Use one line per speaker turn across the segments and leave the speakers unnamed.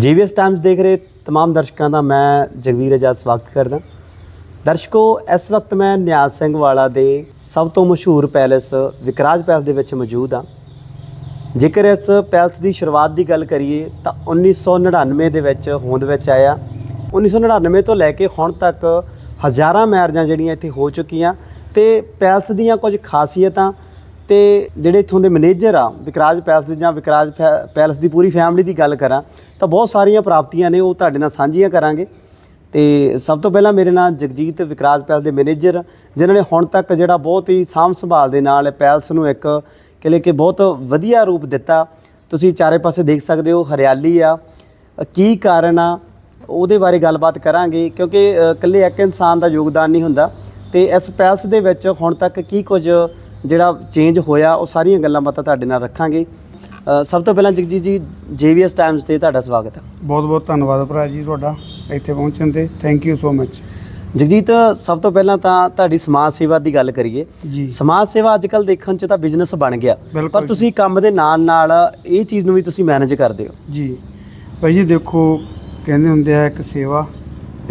ਜੀਵੀਐਸ Times ਦੇਖ ਰਹੇ तमाम ਦਰਸ਼ਕਾਂ ਦਾ ਮੈਂ ਜਗਵੀਰ ਆਜ਼ਾਦ ਸਵਾਗਤ ਕਰਦਾ ਦਰਸ਼ਕੋ ਇਸ ਵਕਤ ਮੈਂ ਨਿਆਲ ਸਿੰਘ ਵਾਲਾ ਦੇ ਸਭ ਤੋਂ ਮਸ਼ਹੂਰ ਪੈਲੇਸ ਵਿਕਰਾਜ ਪੈਲੇਸ ਦੇ ਵਿੱਚ ਮੌਜੂਦ ਹਾਂ ਜੇਕਰ ਇਸ ਪੈਲਸ ਦੀ ਸ਼ੁਰੂਆਤ ਦੀ ਗੱਲ ਕਰੀਏ ਤਾਂ 1999 ਦੇ ਵਿੱਚ ਹੋਂਦ ਵਿੱਚ ਆਇਆ 1999 ਤੋਂ ਲੈ ਕੇ ਹੁਣ ਤੱਕ ਹਜ਼ਾਰਾਂ ਮੈਰਿਜਾਂ ਜਿਹੜੀਆਂ ਇੱਥੇ ਹੋ ਚੁੱਕੀਆਂ ਤੇ ਪੈਲਸ ਦੀਆਂ ਕੁਝ ਖਾਸੀਅਤਾਂ ਤੇ ਜਿਹੜੇ ਇੱਥੋਂ ਦੇ ਮੈਨੇਜਰ ਆ, ਵਿਕਰਾਜ ਪੈਲਸ ਦੇ ਜਾਂ ਵਿਕਰਾਜ ਫੈ- ਪੈਲਸ ਦੀ ਪੂਰੀ ਫੈਮਿਲੀ ਦੀ ਗੱਲ ਕਰਾਂ, ਤਾਂ ਬਹੁਤ ਸਾਰੀਆਂ ਪ੍ਰਾਪਤੀਆਂ ਨੇ ਉਹ ਤੁਹਾਡੇ ਨਾਲ ਸਾਂਝੀਆਂ ਕਰਾਂਗੇ। ਤੇ ਸਭ ਤੋਂ ਪਹਿਲਾਂ ਮੇਰੇ ਨਾਲ ਜਗਜੀਤ ਵਿਕਰਾਜ ਪੈਲਸ ਦੇ ਮੈਨੇਜਰ, ਜਿਨ੍ਹਾਂ ਨੇ ਹੁਣ ਤੱਕ ਜਿਹੜਾ ਬਹੁਤ ਹੀ ਸਾਂਭ ਸੰਭਾਲ ਦੇ ਨਾਲ ਪੈਲਸ ਨੂੰ ਇੱਕ ਕਿਲੇ ਕਿ ਬਹੁਤ ਵਧੀਆ ਰੂਪ ਦਿੱਤਾ। ਤੁਸੀਂ ਚਾਰੇ ਪਾਸੇ ਦੇਖ ਸਕਦੇ ਹੋ, ਹਰਿਆਲੀ ਆ। ਕੀ ਕਾਰਨ ਆ, ਉਹਦੇ ਬਾਰੇ ਗੱਲਬਾਤ ਕਰਾਂਗੇ, ਕਿਉਂਕਿ ਇਕੱਲੇ ਇੱਕ ਇਨਸਾਨ ਦਾ ਯੋਗਦਾਨ ਨਹੀਂ ਹੁੰਦਾ। ਤੇ ਇਸ ਪੈਲਸ ਦੇ ਵਿੱਚ ਹੁਣ ਤੱਕ ਕੀ ਕੁਝ ਜਿਹੜਾ ਚੇਂਜ ਹੋਇਆ ਉਹ ਸਾਰੀਆਂ ਗੱਲਾਂ ਬਾਤਾਂ ਤੁਹਾਡੇ ਨਾਲ ਰੱਖਾਂਗੇ। ਅ, ਸਭ ਤੋਂ ਪਹਿਲਾਂ ਜਗਜੀਤ ਜੀ ਜੇਵੀਐਸ ਟਾਈਮਸ ਤੇ ਤੁਹਾਡਾ ਸਵਾਗਤ ਹੈ।
ਬਹੁਤ ਬਹੁਤ ਧੰਨਵਾਦ ਭਰਾ ਜੀ ਤੁਹਾਡਾ ਇੱਥੇ ਪਹੁੰਚਣ ਤੇ। Thank you so much
Jagjit ਸਭ ਤੋਂ ਪਹਿਲਾਂ ਤਾਂ ਤੁਹਾਡੀ ਸਮਾਜ ਸੇਵਾ ਦੀ ਗੱਲ ਕਰੀਏ।
ਜੀ।
ਸਮਾਜ ਸੇਵਾ ਅੱਜ ਕੱਲ ਦੇਖਣ ਚ ਤਾਂ ਬਿਜ਼ਨਸ ਬਣ ਗਿਆ।
ਬਿਲਕੁਲ
ਪਰ
ਜੀ।
ਤੁਸੀਂ ਕੰਮ ਦੇ ਨਾਲ ਨਾਲ ਇਹ ਚੀਜ਼ ਨੂੰ ਵੀ ਤੁਸੀਂ ਮੈਨੇਜ ਕਰਦੇ ਹੋ।
ਜੀ। ਭਾਈ ਜੀ ਦੇਖੋ ਕਹਿੰਦੇ ਹੁੰਦੇ ਆ ਇੱਕ ਸੇਵਾ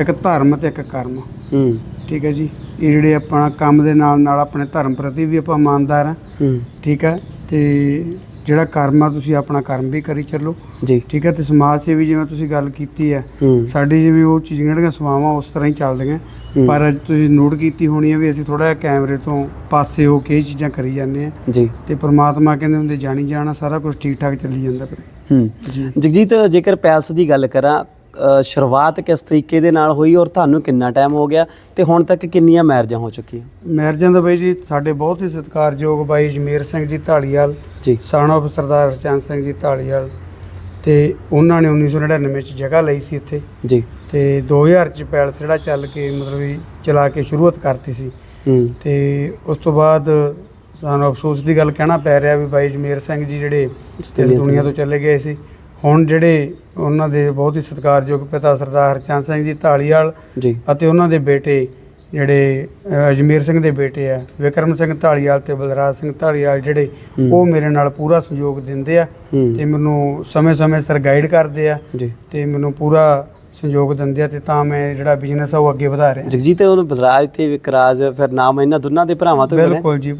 ਇੱਕ ਧਰਮ ਤੇ ਇੱਕ ਕਰਮ।
ਹੂੰ।
ਠੀਕ ਹੈ ਜੀ। ਇਹ ਜਿਹੜੇ ਆਪਣਾ ਕੰਮ ਦੇ ਨਾਲ ਨਾਲ ਆਪਣੇ ਧਰਮ ਪ੍ਰਤੀ ਵੀ ਆਪਾਂ ਇਮਾਨਦਾਰ ਆ
ਹੂੰ।
ਠੀਕ ਹੈ। ਤੇ ਜਿਹੜਾ ਕਰਮ ਆ ਤੁਸੀਂ ਆਪਣਾ ਕਰਮ ਵੀ ਕਰੀ ਚੱਲੋ।
ਜੀ।
ਠੀਕ ਹੈ। ਤੇ ਸਮਾਜ ਸੇਵੀ ਜਿਵੇਂ ਤੁਸੀਂ ਗੱਲ ਕੀਤੀ ਹੈ
ਹੂੰ।
ਸਾਡੀ ਜਿਵੇਂ ਉਹ ਚੀਜ਼ਾਂ ਜਿਹੜੀਆਂ ਸੇਵਾਵਾਂ ਉਸ ਤਰ੍ਹਾਂ ਹੀ ਚੱਲਦੀਆਂ।
ਹੂੰ।
ਪਰ ਅੱਜ ਤੁਸੀਂ ਨੋਟ ਕੀਤੀ ਹੋਣੀ ਹੈ ਵੀ ਅਸੀਂ ਥੋੜਾ ਜਿਹਾ ਕੈਮਰੇ ਤੋਂ ਪਾਸੇ ਹੋ ਕੇ ਇਹ ਚੀਜ਼ਾਂ ਕਰੀ ਜਾਂਦੇ ਆ
ਜੀ।
ਤੇ ਪ੍ਰਮਾਤਮਾ ਕਹਿੰਦੇ ਹੁੰਦੇ ਜਾਣੀ ਜਾਣਾ ਸਾਰਾ ਕੁਝ ਠੀਕ ਠਾਕ ਚੱਲੀ ਜਾਂਦਾ ਵੀਰੇ
ਹੂੰ।
ਜੀ।
ਜਗਜੀਤ ਜੇਕਰ ਪੈਲਸ ਦੀ ਗੱਲ ਕਰਾਂ ਸ਼ੁਰੂਆਤ ਕਿਸ ਤਰੀਕੇ ਦੇ ਨਾਲ ਹੋਈ ਔਰ ਤੁਹਾਨੂੰ ਕਿੰਨਾ ਟਾਈਮ ਹੋ ਗਿਆ ਤੇ ਹੁਣ ਤੱਕ ਕਿੰਨੀਆਂ ਮੈਰਿਜਾਂ ਹੋ ਚੁੱਕੀਆਂ?
ਮੈਰਜਾਂ ਦਾ ਬਾਈ ਜੀ ਸਾਡੇ ਬਹੁਤ ਹੀ ਸਤਿਕਾਰਯੋਗ ਬਾਈ ਜਮੀਰ ਸਿੰਘ ਜੀ ਢਾਲੀਵਾਲ
ਜੀ।
ਸਨ of ਸਰਦਾਰ ਹਰਚੰਦ ਸਿੰਘ ਜੀ ਢਾਲੀਵਾਲ ਤੇ ਉਹਨਾਂ ਨੇ 1999 ਚ ਜਗ੍ਹਾ ਲਈ ਸੀ ਇੱਥੇ।
ਜੀ।
ਤੇ 2000 ਚ ਪੈਲਸ ਜਿਹੜਾ ਚੱਲ ਕੇ ਮਤਲਬ ਵੀ ਚਲਾ ਕੇ ਸ਼ੁਰੂਆਤ ਕਰਤੀ ਸੀ। ਤੇ ਉਸ ਤੋਂ ਬਾਅਦ ਸਾਨੂੰ ਅਫਸੋਸ ਦੀ ਗੱਲ ਕਹਿਣਾ ਪੈ ਰਿਹਾ ਵੀ ਬਾਈ ਜਮੀਰ ਸਿੰਘ ਜੀ ਜਿਹੜੇ ਇਸ ਦੁਨੀਆ ਤੋਂ ਚਲੇ ਗਏ ਸੀ। ਹੁਣ ਜਿਹੜੇ ਉਹਨਾਂ ਦੇ ਬਹੁਤ ਹੀ ਸਤਿਕਾਰਯੋਗ ਪਿਤਾ ਸਰਦਾਰ ਹਰਚੰਦ ਸਿੰਘ ਜੀ ਢਾਲੀਵਾਲ
ਜੀ
ਅਤੇ ਉਹਨਾਂ ਦੇ ਬੇਟੇ ਜਿਹੜੇ ਅਜਮੇਰ ਸਿੰਘ ਦੇ ਬੇਟੇ ਆ ਵਿਕਰਮ ਸਿੰਘ ਢਾਲੀਵਾਲ ਤੇ ਬਲਰਾਜ ਸਿੰਘ ਢਾਲੀਵਾਲ ਜਿਹੜੇ। ਉਹ ਮੇਰੇ ਨਾਲ ਪੂਰਾ ਸਹਿਯੋਗ ਦਿੰਦੇ ਆ ਤੇ ਮੈਨੂੰ ਸਮੇਂ-ਸਮੇਂ ਸਿਰ ਗਾਈਡ ਕਰਦੇ ਆ
ਜੀ।
ਤੇ ਮੈਨੂੰ ਪੂਰਾ ਸਹਿਯੋਗ ਦਿੰਦੇ ਆ ਤੇ ਤਾਂ ਮੈਂ ਜਿਹੜਾ ਬਿਜ਼ਨਸ ਆ ਉਹ ਅੱਗੇ ਵਧਾ ਰਿਹਾ।
ਜਗਜੀਤ ਉਹ ਬਜਰਾਜ ਤੇ ਵਿਕਰਾਜ ਫਿਰ ਨਾਮ ਇਹਨਾਂ ਦੋਨਾਂ ਦੇ ਭਰਾਵਾਂ ਤੋਂ
ਬਿਲਕੁਲ ਜੀ। ਅ,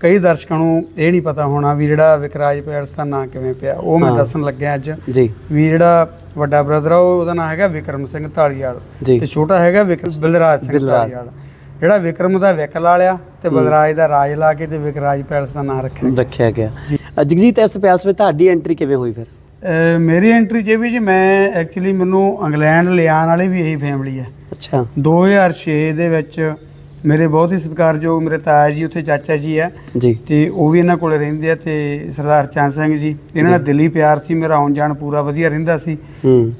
ਕਈ ਦਰਸ਼ਕਾਂ ਨੂੰ ਇਹ ਨਹੀਂ ਪਤਾ ਹੋਣਾ ਵੀ ਜਿਹੜਾ ਵਿਕਰਾਜ ਪੈਲਸ ਦਾ ਨਾਂ ਕਿਵੇਂ ਪਿਆ। ਉਹ ਮੈਂ
ਹਾਂ।
ਦੱਸਣ ਲੱਗਿਆ ਅੱਜ
ਜੀ।
ਵੀ ਜਿਹੜਾ ਵੱਡਾ ਬ੍ਰਦਰ ਆ ਉਹ- ਉਹਦਾ ਨਾਮ ਹੈਗਾ ਵਿਕਰਮ ਸਿੰਘ ਢਾਲੀਵਾਲ
ਜੀ।
ਤੇ ਛੋਟਾ ਹੈਗਾ ਵਿਕਰਮ ਬਲਰਾਜ ਸਿੰਘ
ਬਲਰਾਜ।
ਢਾਲੀਵਾਲ ਜਿਹੜਾ ਵਿਕਰਮ ਦਾ ਵਿਕ ਲਾ ਲਿਆ ਤੇ ਬਲਰਾਜ ਦਾ ਰਾਜ ਲਾ ਕੇ ਤੇ ਵਿਕਰਾਜ ਪੈਲਸ ਦਾ ਨਾਮ ਰੱਖਿਆ
ਰੱਖਿਆ ਗਿਆ।
ਜੀ।
ਜਗਜੀਤ ਇਸ ਪੈਲਸ ਵਿੱਚ ਤੁਹਾਡੀ ਐਂਟਰੀ ਕਿਵੇਂ ਹੋਈ ਫਿਰ?
ਮੇਰੀ ਐਂਟਰੀ ਜੇ ਵੀ ਜੀ ਮੈਂ ਐਕਚੁਅਲੀ ਮੈਨੂੰ ਇੰਗਲੈਂਡ ਲਿਆਉਣ ਵਾਲੀ ਵੀ ਇਹੀ ਫੈਮਿਲੀ ਹੈ।
ਅੱਛਾ।
2006 ਦੇ ਵਿੱਚ ਮੇਰੇ ਬਹੁਤ ਹੀ ਸਤਿਕਾਰਯੋਗ ਮੇਰੇ ਤਾਇਆ ਜੀ ਉੱਥੇ ਚਾਚਾ ਜੀ ਹੈ।
ਜੀ।
ਤੇ ਉਹ ਵੀ ਇਹਨਾਂ ਕੋਲੇ ਰਹਿੰਦੇ ਆ ਤੇ ਸਰਦਾਰ ਚੰਦ ਸਿੰਘ ਜੀ। ਇਹਨਾਂ ਦਾ। ਦਿੱਲੀ ਪਿਆਰ ਸੀ ਮੇਰਾ ਆਉਣ ਜਾਣ ਪੂਰਾ ਵਧੀਆ ਰਹਿੰਦਾ ਸੀ।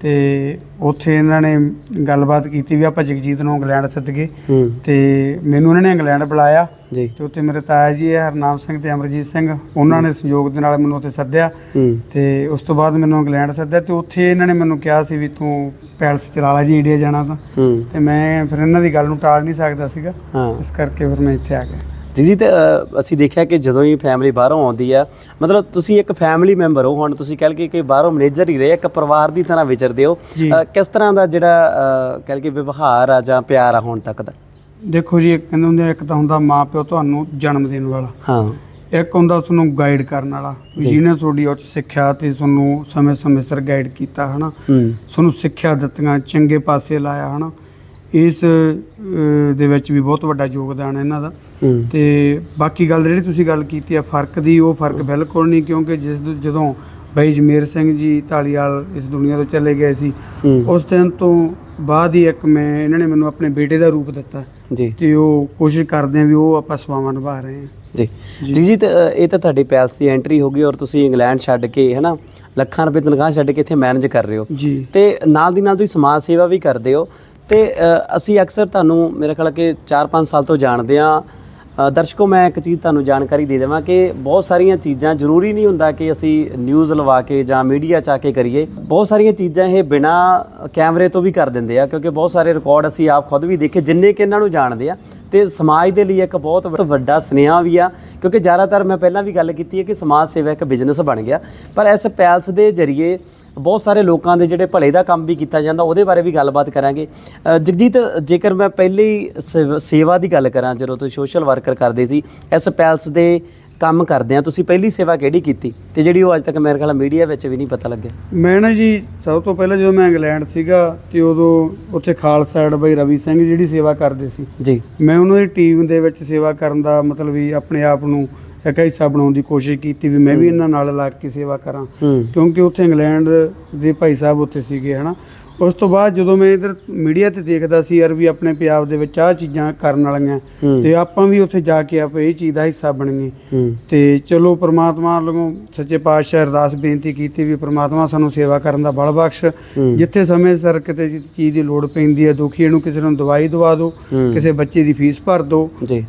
ਤੇ ਉੱਥੇ ਇਹਨਾਂ ਨੇ ਗੱਲਬਾਤ ਕੀਤੀ ਵੀ ਆਪਾਂ ਜਗਜੀਤ ਨੂੰ ਇੰਗਲੈਂਡ ਸੱਦਗੇ।
ਹੂੰ।
ਤੇ ਮੈਨੂੰ ਉਹਨਾਂ ਨੇ ਇੰਗਲੈਂਡ ਬੁਲਾਇਆ।
ਜੀ।
ਤੇ ਉੱਥੇ ਮੇਰੇ ਤਾਇਆ ਜੀ ਹੈ ਹਰਨਾਮ ਸਿੰਘ ਤੇ ਅਮਰਜੀਤ ਸਿੰਘ ਉਹਨਾਂ ਨੇ ਸਹਿਯੋਗ ਦੇ ਨਾਲ ਮੈਨੂੰ ਉੱਥੇ ਸੱਦਿਆ।
ਹੂੰ।
ਤੇ ਉਸ ਤੋਂ ਬਾਅਦ ਮੈਨੂੰ ਇੰਗਲੈਂਡ ਸੱਦਿਆ ਤੇ ਉੱਥੇ ਇਹਨਾਂ ਨੇ ਮੈਨੂੰ ਕਿਹਾ ਸੀ ਵੀ ਤੂੰ ਪੈਲਸ ਚਲਾ ਲੈ ਜੀ ਇੰਡੀਆ ਜਾਣਾ ਤਾਂ।
ਹੂੰ।
ਤੇ ਮੈਂ ਫਿਰ ਇਹਨਾਂ ਦੀ ਗੱਲ ਨੂੰ ਟਾਲ ਨਹੀਂ ਸਕਦਾ ਸੀਗਾ।
ਹਾਂ।
ਇਸ ਕਰਕੇ ਫਿਰ ਮੈਂ ਇੱਥੇ ਆ ਗਿਆ।
ਜੀ ਤੇ ਅ, ਅਸੀਂ ਦੇਖਿਆ ਕਿ ਜਦੋਂ ਹੀ ਫੈਮਿਲੀ ਬਾਹਰੋਂ ਆਉਂਦੀ ਆ ਮਤਲਬ ਤੁਸੀਂ ਇੱਕ ਫੈਮਿਲੀ ਮੈਂਬਰ ਹੋ ਹੁਣ ਤੁਸੀਂ ਕਹਿ ਲਈਏ ਕਿ ਬਾਹਰੋਂ ਮੈਨੇਜਰ ਹੀ ਰਹੇ ਇੱਕ ਪਰਿਵਾਰ ਦੀ ਤਰ੍ਹਾਂ ਵਿਚਰਦੇ ਹੋ।
ਜੀ।
ਅ, ਕਿਸ ਤਰ੍ਹਾਂ ਦਾ ਜਿਹੜਾ ਅ, ਕਹਿ ਲਈਏ ਵਿਵਹਾਰ ਆ ਜਾਂ ਪਿਆਰ ਆ ਹੁਣ ਤੱਕ ਦਾ?
ਦੇਖੋ ਜੀ ਇੱਕ ਕਹਿੰਦੇ ਹੁੰਦੇ ਆ, ਇੱਕ ਤਾਂ ਹੁੰਦਾ ਮਾਂ ਪਿਓ ਤੁਹਾਨੂੰ ਜਨਮ ਦੇਣ ਵਾਲਾ।
ਹਾਂ।
ਇੱਕ ਹੁੰਦਾ ਤੁਹਾਨੂੰ ਗਾਈਡ ਕਰਨ ਵਾਲਾ ਵੀ
ਜੀ।
ਜਿਹਨੇ ਤੁਹਾਡੀ ਉੱਚ ਸਿੱਖਿਆ ਤੇ ਤੁਹਾਨੂੰ ਸਮੇਂ-ਸਮੇਂ ਸਿਰ ਗਾਈਡ ਕੀਤਾ ਹਨਾ।
ਹੂੰ।
ਤੁਹਾਨੂੰ ਸਿੱਖਿਆ ਦਿੱਤੀਆਂ ਚੰਗੇ ਪਾਸੇ ਲਾਇਆ ਹਨਾ। ਇਸ ਦੇ ਵਿੱਚ ਵੀ ਬਹੁਤ ਵੱਡਾ ਯੋਗਦਾਨ ਹੈ ਇਹਨਾਂ ਦਾ।
ਹੂੰ।
ਤੇ ਬਾਕੀ ਗੱਲ ਜਿਹੜੀ ਤੁਸੀਂ ਗੱਲ ਕੀਤੀ ਆ ਫ਼ਰਕ ਦੀ ਉਹ ਫ਼ਰਕ ਬਿਲਕੁਲ ਨਹੀਂ ਕਿਉਂਕਿ ਜਿਸ ਦ- ਜਦੋਂ ਬਾਈ ਜਮੇਰ ਸਿੰਘ ਜੀ ਢਾਲੀਵਾਲ ਇਸ ਦੁਨੀਆ ਤੋਂ ਚਲੇ ਗਏ ਸੀ
ਹੂੰ।
ਉਸ ਦਿਨ ਤੋਂ ਬਾਅਦ ਹੀ ਇੱਕ ਮੈਂ ਇਹਨਾਂ ਨੇ ਮੈਨੂੰ ਆਪਣੇ ਬੇਟੇ ਦਾ ਰੂਪ ਦਿੱਤਾ।
ਜੀ।
ਤੇ ਉਹ ਕੋਸ਼ਿਸ਼ ਕਰਦੇ ਆ ਵੀ ਉਹ ਆਪਾਂ ਸਵਾਵਾਂ ਨਿਭਾ ਰਹੇ ਹਾਂ
ਜੀ।
ਜੀ।
ਜੀ ਜੀ ਤੇ ਅ, ਇਹ ਤਾਂ ਤੁਹਾਡੀ ਪੈਲਸ ਦੀ ਐਂਟਰੀ ਹੋ ਗਈ ਔਰ ਤੁਸੀਂ ਇੰਗਲੈਂਡ ਛੱਡ ਕੇ ਹੈਨਾ ਲੱਖਾਂ ਰੁਪਏ ਤਨਖਾਹ ਛੱਡ ਕੇ ਇੱਥੇ ਮੈਨੇਜ ਕਰ ਰਹੇ ਹੋ।
ਜੀ।
ਤੇ ਨਾਲ ਦੀ ਨਾਲ ਤੁਸੀਂ ਸਮਾਜ ਸੇਵਾ ਵੀ ਕਰਦੇ ਹੋ। ਤੇ ਅਸੀਂ ਅਕਸਰ ਤੁਹਾਨੂੰ ਮੇਰੇ ਖਿਆਲ ਕਿ 4-5 ਸਾਲ ਤੋਂ ਜਾਣਦੇ ਆ ਦਰਸ਼ਕੋ, ਮੈਂ ਇੱਕ ਚੀਜ਼ ਤੁਹਾਨੂੰ ਜਾਣਕਾਰੀ ਦੇ ਦੇਵਾਂ ਕਿ ਬਹੁਤ ਸਾਰੀਆਂ ਚੀਜ਼ਾਂ ਜ਼ਰੂਰੀ ਨਹੀਂ ਹੁੰਦਾ ਕਿ ਅਸੀਂ ਨਿਊਜ਼ ਲਵਾ ਕੇ ਜਾਂ ਮੀਡੀਆ ਚ ਆ ਕੇ ਕਰੀਏ। ਬਹੁਤ ਸਾਰੀਆਂ ਚੀਜ਼ਾਂ ਇਹ ਬਿਨਾ ਕੈਮਰੇ ਤੋਂ ਵੀ ਕਰ ਦਿੰਦੇ ਆ, ਕਿਉਂਕਿ ਬਹੁਤ ਸਾਰੇ ਰਿਕਾਰਡ ਅਸੀਂ ਆਪ ਖੁਦ ਵੀ ਦੇਖੇ, ਜਿੰਨੇ ਕਿ ਇਹਨਾਂ ਨੂੰ ਜਾਣਦੇ ਆ। ਤੇ ਸਮਾਜ ਦੇ ਲਈ ਇੱਕ ਬਹੁਤ ਵ- ਵੱਡਾ ਸੁਨੇਹਾ ਵੀ ਆ, ਕਿਉਂਕਿ ਜ਼ਿਆਦਾਤਰ ਮੈਂ ਪਹਿਲਾਂ ਵੀ ਗੱਲ ਕੀਤੀ ਹੈ ਕਿ ਸਮਾਜ ਸੇਵਾ ਇੱਕ ਬਿਜ਼ਨਸ ਬਣ ਗਿਆ। ਪਰ ਇਸ ਪੈਲਸ ਦੇ ਜ਼ਰੀਏ ਬਹੁਤ ਸਾਰੇ ਲੋਕਾਂ ਦੇ ਜਿਹੜੇ ਭਲੇ ਦਾ ਕੰਮ ਵੀ ਕੀਤਾ ਜਾਂਦਾ ਉਹਦੇ ਬਾਰੇ ਵੀ ਗੱਲਬਾਤ ਕਰਾਂਗੇ। ਜਗਜੀਤ ਜੇਕਰ ਮੈਂ ਪਹਿਲੀ ਸੇਵ- ਸੇਵਾ ਦੀ ਗੱਲ ਕਰਾਂ ਜਦੋਂ ਤੁਸੀਂ ਸੋਸ਼ਲ ਵਰਕਰ ਕਰਦੇ ਸੀ ਇਸ ਪੈਲਸ ਦੇ ਕੰਮ ਕਰਦੇ ਆ ਤੁਸੀਂ ਪਹਿਲੀ ਸੇਵਾ ਕਿਹੜੀ ਕੀਤੀ? ਤੇ ਜਿਹੜੀ ਉਹ ਅੱਜ ਤੱਕ ਮੇਰੇ ਖਿਆਲ ਮੀਡੀਆ ਵਿੱਚ ਵੀ ਨਹੀਂ ਪਤਾ ਲੱਗਿਆ।
ਮੈਂ ਨਾ ਜੀ ਸਭ ਤੋਂ ਪਹਿਲਾਂ ਜਦੋਂ ਮੈਂ ਇੰਗਲੈਂਡ ਸੀਗਾ ਤੇ ਉਦੋਂ ਉੱਥੇ ਖਾਲਸਾ ਐਡ ਬਾਈ ਰਵੀ ਸਿੰਘ ਜਿਹੜੀ ਸੇਵਾ ਕਰਦੇ ਸੀ।
ਜੀ।
ਮੈਂ ਉਹਨਾਂ ਦੀ ਟੀਮ ਦੇ ਵਿੱਚ ਸੇਵਾ ਕਰਨ ਦਾ ਮਤਲਬ ਵੀ ਆਪਣੇ ਆਪ ਨੂੰ ਇੱਕ ਹਿੱਸਾ ਬਣਾਉਣ ਦੀ ਕੋਸ਼ਿਸ਼ ਕੀਤੀ ਵੀ ਮੈਂ ਵੀ ਇਹਨਾਂ ਨਾਲ ਲੱਗ ਕੇ ਸੇਵਾ ਕਰਾਂ। ਕਿਉਂਕਿ ਉੱਥੇ ਇੰਗਲੈਂਡ ਦੇ ਭਾਈ ਸਾਹਿਬ ਉੱਥੇ ਸੀਗੇ ਹਨਾ। ਉਸ ਤੋਂ ਬਾਅਦ ਜਦੋਂ ਮੈਂ ਇਧਰ ਮੀਡੀਆ ਤੇ ਦੇਖਦਾ ਸੀ ਯਾਰ ਵੀ ਆਪਣੇ ਪੰਜਾਬ ਦੇ ਵਿੱਚ ਆਹ ਚੀਜ਼ਾਂ ਕਰਨ ਵਾਲੀਆਂ ਤੇ ਆਪਾਂ ਵੀ ਉੱਥੇ ਜਾ ਕੇ ਆਪ ਇਹ ਚੀਜ਼ ਦਾ ਹਿੱਸਾ ਬਣੀਏ ਤੇ ਚਲੋ ਪ੍ਰਮਾਤਮਾ ਵੱਲੋਂ ਸੱਚੇ ਪਾਤਸ਼ਾਹ ਅਰਦਾਸ ਬੇਨਤੀ ਕੀਤੀ ਵੀ ਪ੍ਰਮਾਤਮਾ ਸਾਨੂੰ ਸੇਵਾ ਕਰਨ ਦਾ ਬਲ ਬਖਸ਼। ਜਿੱਥੇ ਸਮੇਂ ਸਿਰ ਕਿਤੇ ਚੀਜ਼ ਦੀ ਲੋੜ ਪੈਂਦੀ ਹੈ ਦੁਖੀ ਨੂੰ ਕਿਸੇ ਨੂੰ ਦਵਾਈ ਦਵਾ ਦਿਓ। ਕਿਸੇ ਬੱਚੇ ਦੀ ਫੀਸ ਭਰ ਦਿਓ।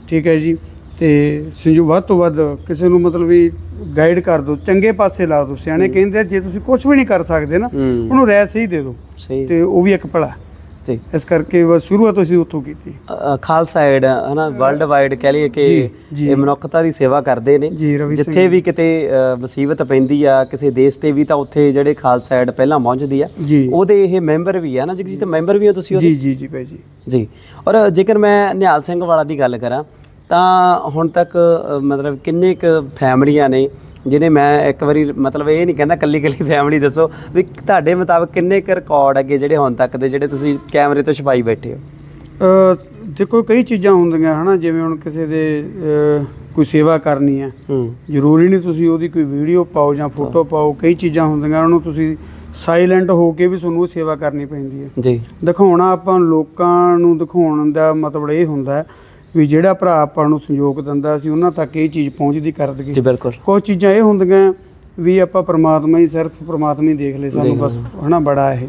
ਠੀਕ ਹੈ ਜੀ। ਤੇ ਸੰਯੋਗ ਵੱਧ ਤੋਂ ਵੱਧ ਕਿਸੇ ਨੂੰ ਮਤਲਬ ਵੀ ਗਾਈਡ ਕਰ ਦਿਓ ਚੰਗੇ ਪਾਸੇ ਲਾ ਦਿਓ ਸਿਆਣੇ ਕਹਿੰਦੇ ਆ, ਜੇ ਤੁਸੀਂ ਕੁਝ ਵੀ ਨਹੀਂ ਕਰ ਸਕਦੇ ਨਾ
ਹੂੰ।
ਉਹਨੂੰ ਰਹਿ ਸਹੀ ਦੇ ਦਿਓ
ਸਹੀ।
ਤੇ ਉਹ ਵੀ ਇੱਕ ਭਲਾ।
ਜੀ।
ਇਸ ਕਰਕੇ ਬਸ ਸ਼ੁਰੂਆਤ ਅਸੀਂ ਉੱਥੋਂ ਕੀਤੀ।
ਅ, ਖਾਲਸਾ ਏਡ ਹਨਾ ਵਰਲਡ ਵਾਈਡ ਕਹਿ ਲਈਏ ਕਿ
ਜੀ, ਜੀ।
ਇਹ ਮਨੁੱਖਤਾ ਦੀ ਸੇਵਾ ਕਰਦੇ ਨੇ।
ਜੀ ਰਵੀ ਸਿੰਘ।
ਜਿੱਥੇ ਵੀ ਕਿਤੇ ਅ, ਮੁਸੀਬਤ ਪੈਂਦੀ ਆ ਕਿਸੇ ਦੇਸ਼ ਤੇ ਵੀ ਤਾਂ ਉੱਥੇ ਜਿਹੜੇ ਖਾਲਸਾ ਏਡ ਪਹਿਲਾਂ ਪਹੁੰਚਦੀ ਆ
ਜੀ।
ਉਹਦੇ ਇਹ ਮੈਂਬਰ ਵੀ ਆ ਨਾ ਜਗਜੀਤ ਮੈਂਬਰ ਵੀ ਹੋ ਤੁਸੀਂ ਉਹਦੇ?
ਜੀ ਜੀ ਜੀ ਭਾਈ ਜੀ।
ਜੀ। ਔਰ ਜੇਕਰ ਮੈਂ ਨਿਹਾਲ ਸਿੰਘ ਵਾਲਾ ਦੀ ਗੱਲ ਕਰਾਂ ਤਾਂ ਹੁਣ ਤੱਕ ਅ, ਮਤਲਬ ਕਿੰਨੇ ਕੁ ਫੈਮਲੀਆਂ ਨੇ ਜਿਹਨੇ ਮੈਂ ਇੱਕ ਵਾਰੀ ਮਤਲਬ ਇਹ ਨਹੀਂ ਕਹਿੰਦਾ ਕੱਲੀ ਕੱਲੀ ਫੈਮਿਲੀ ਦੱਸੋ ਵੀ ਤੁਹਾਡੇ ਮੁਤਾਬਕ ਕਿੰਨੇ ਕੁ ਰਿਕਾਰਡ ਅੱਗੇ ਜਿਹੜੇ ਹੁਣ ਤੱਕ ਦੇ ਜਿਹੜੇ ਤੁਸੀਂ ਕੈਮਰੇ ਤੋਂ ਛਪਾਈ ਬੈਠੇ ਹੋ?
ਅ, ਦੇਖੋ ਕਈ ਚੀਜ਼ਾਂ ਹੁੰਦੀਆਂ ਹਨਾ ਜਿਵੇਂ ਹੁਣ ਕਿਸੇ ਦੇ ਅ, ਕੋਈ ਸੇਵਾ ਕਰਨੀ ਹੈ।
ਹੂੰ।
ਜ਼ਰੂਰੀ ਨਹੀਂ ਤੁਸੀਂ ਉਹਦੀ ਕੋਈ ਵੀਡੀਓ ਪਾਓ ਜਾਂ ਫੋਟੋ ਪਾਓ ਕਈ ਚੀਜ਼ਾਂ ਹੁੰਦੀਆਂ ਉਹਨੂੰ ਤੁਸੀਂ ਸਾਇਲੈਂਟ ਹੋ ਕੇ ਵੀ ਤੁਹਾਨੂੰ ਉਹ ਸੇਵਾ ਕਰਨੀ ਪੈਂਦੀ ਹੈ।
ਜੀ।
ਦਿਖਾਉਣਾ ਆਪਾਂ ਲੋਕਾਂ ਨੂੰ ਦਿਖਾਉਣ ਦਾ ਮਤਲਬ ਇਹ ਹੁੰਦਾ ਹੈ ਵੀ ਜਿਹੜਾ ਭਰਾ ਆਪਾਂ ਨੂੰ ਸੰਯੋਗ ਦਿੰਦਾ ਸੀ ਉਹਨਾਂ ਤੱਕ ਇਹ ਚੀਜ਼ ਪਹੁੰਚਦੀ ਕਰ ਦਈਏ
ਜੀ ਬਿਲਕੁਲ।
ਕੁਝ ਚੀਜ਼ਾਂ ਇਹ ਹੁੰਦੀਆਂ ਵੀ ਆਪਾਂ ਪ੍ਰਮਾਤਮਾ ਹੀ ਸਿਰਫ ਪ੍ਰਮਾਤਮਾ ਹੀ ਦੇਖ ਲੈ ਸਾਨੂੰ ਬਸ ਹਨਾ ਬੜਾ ਇਹ।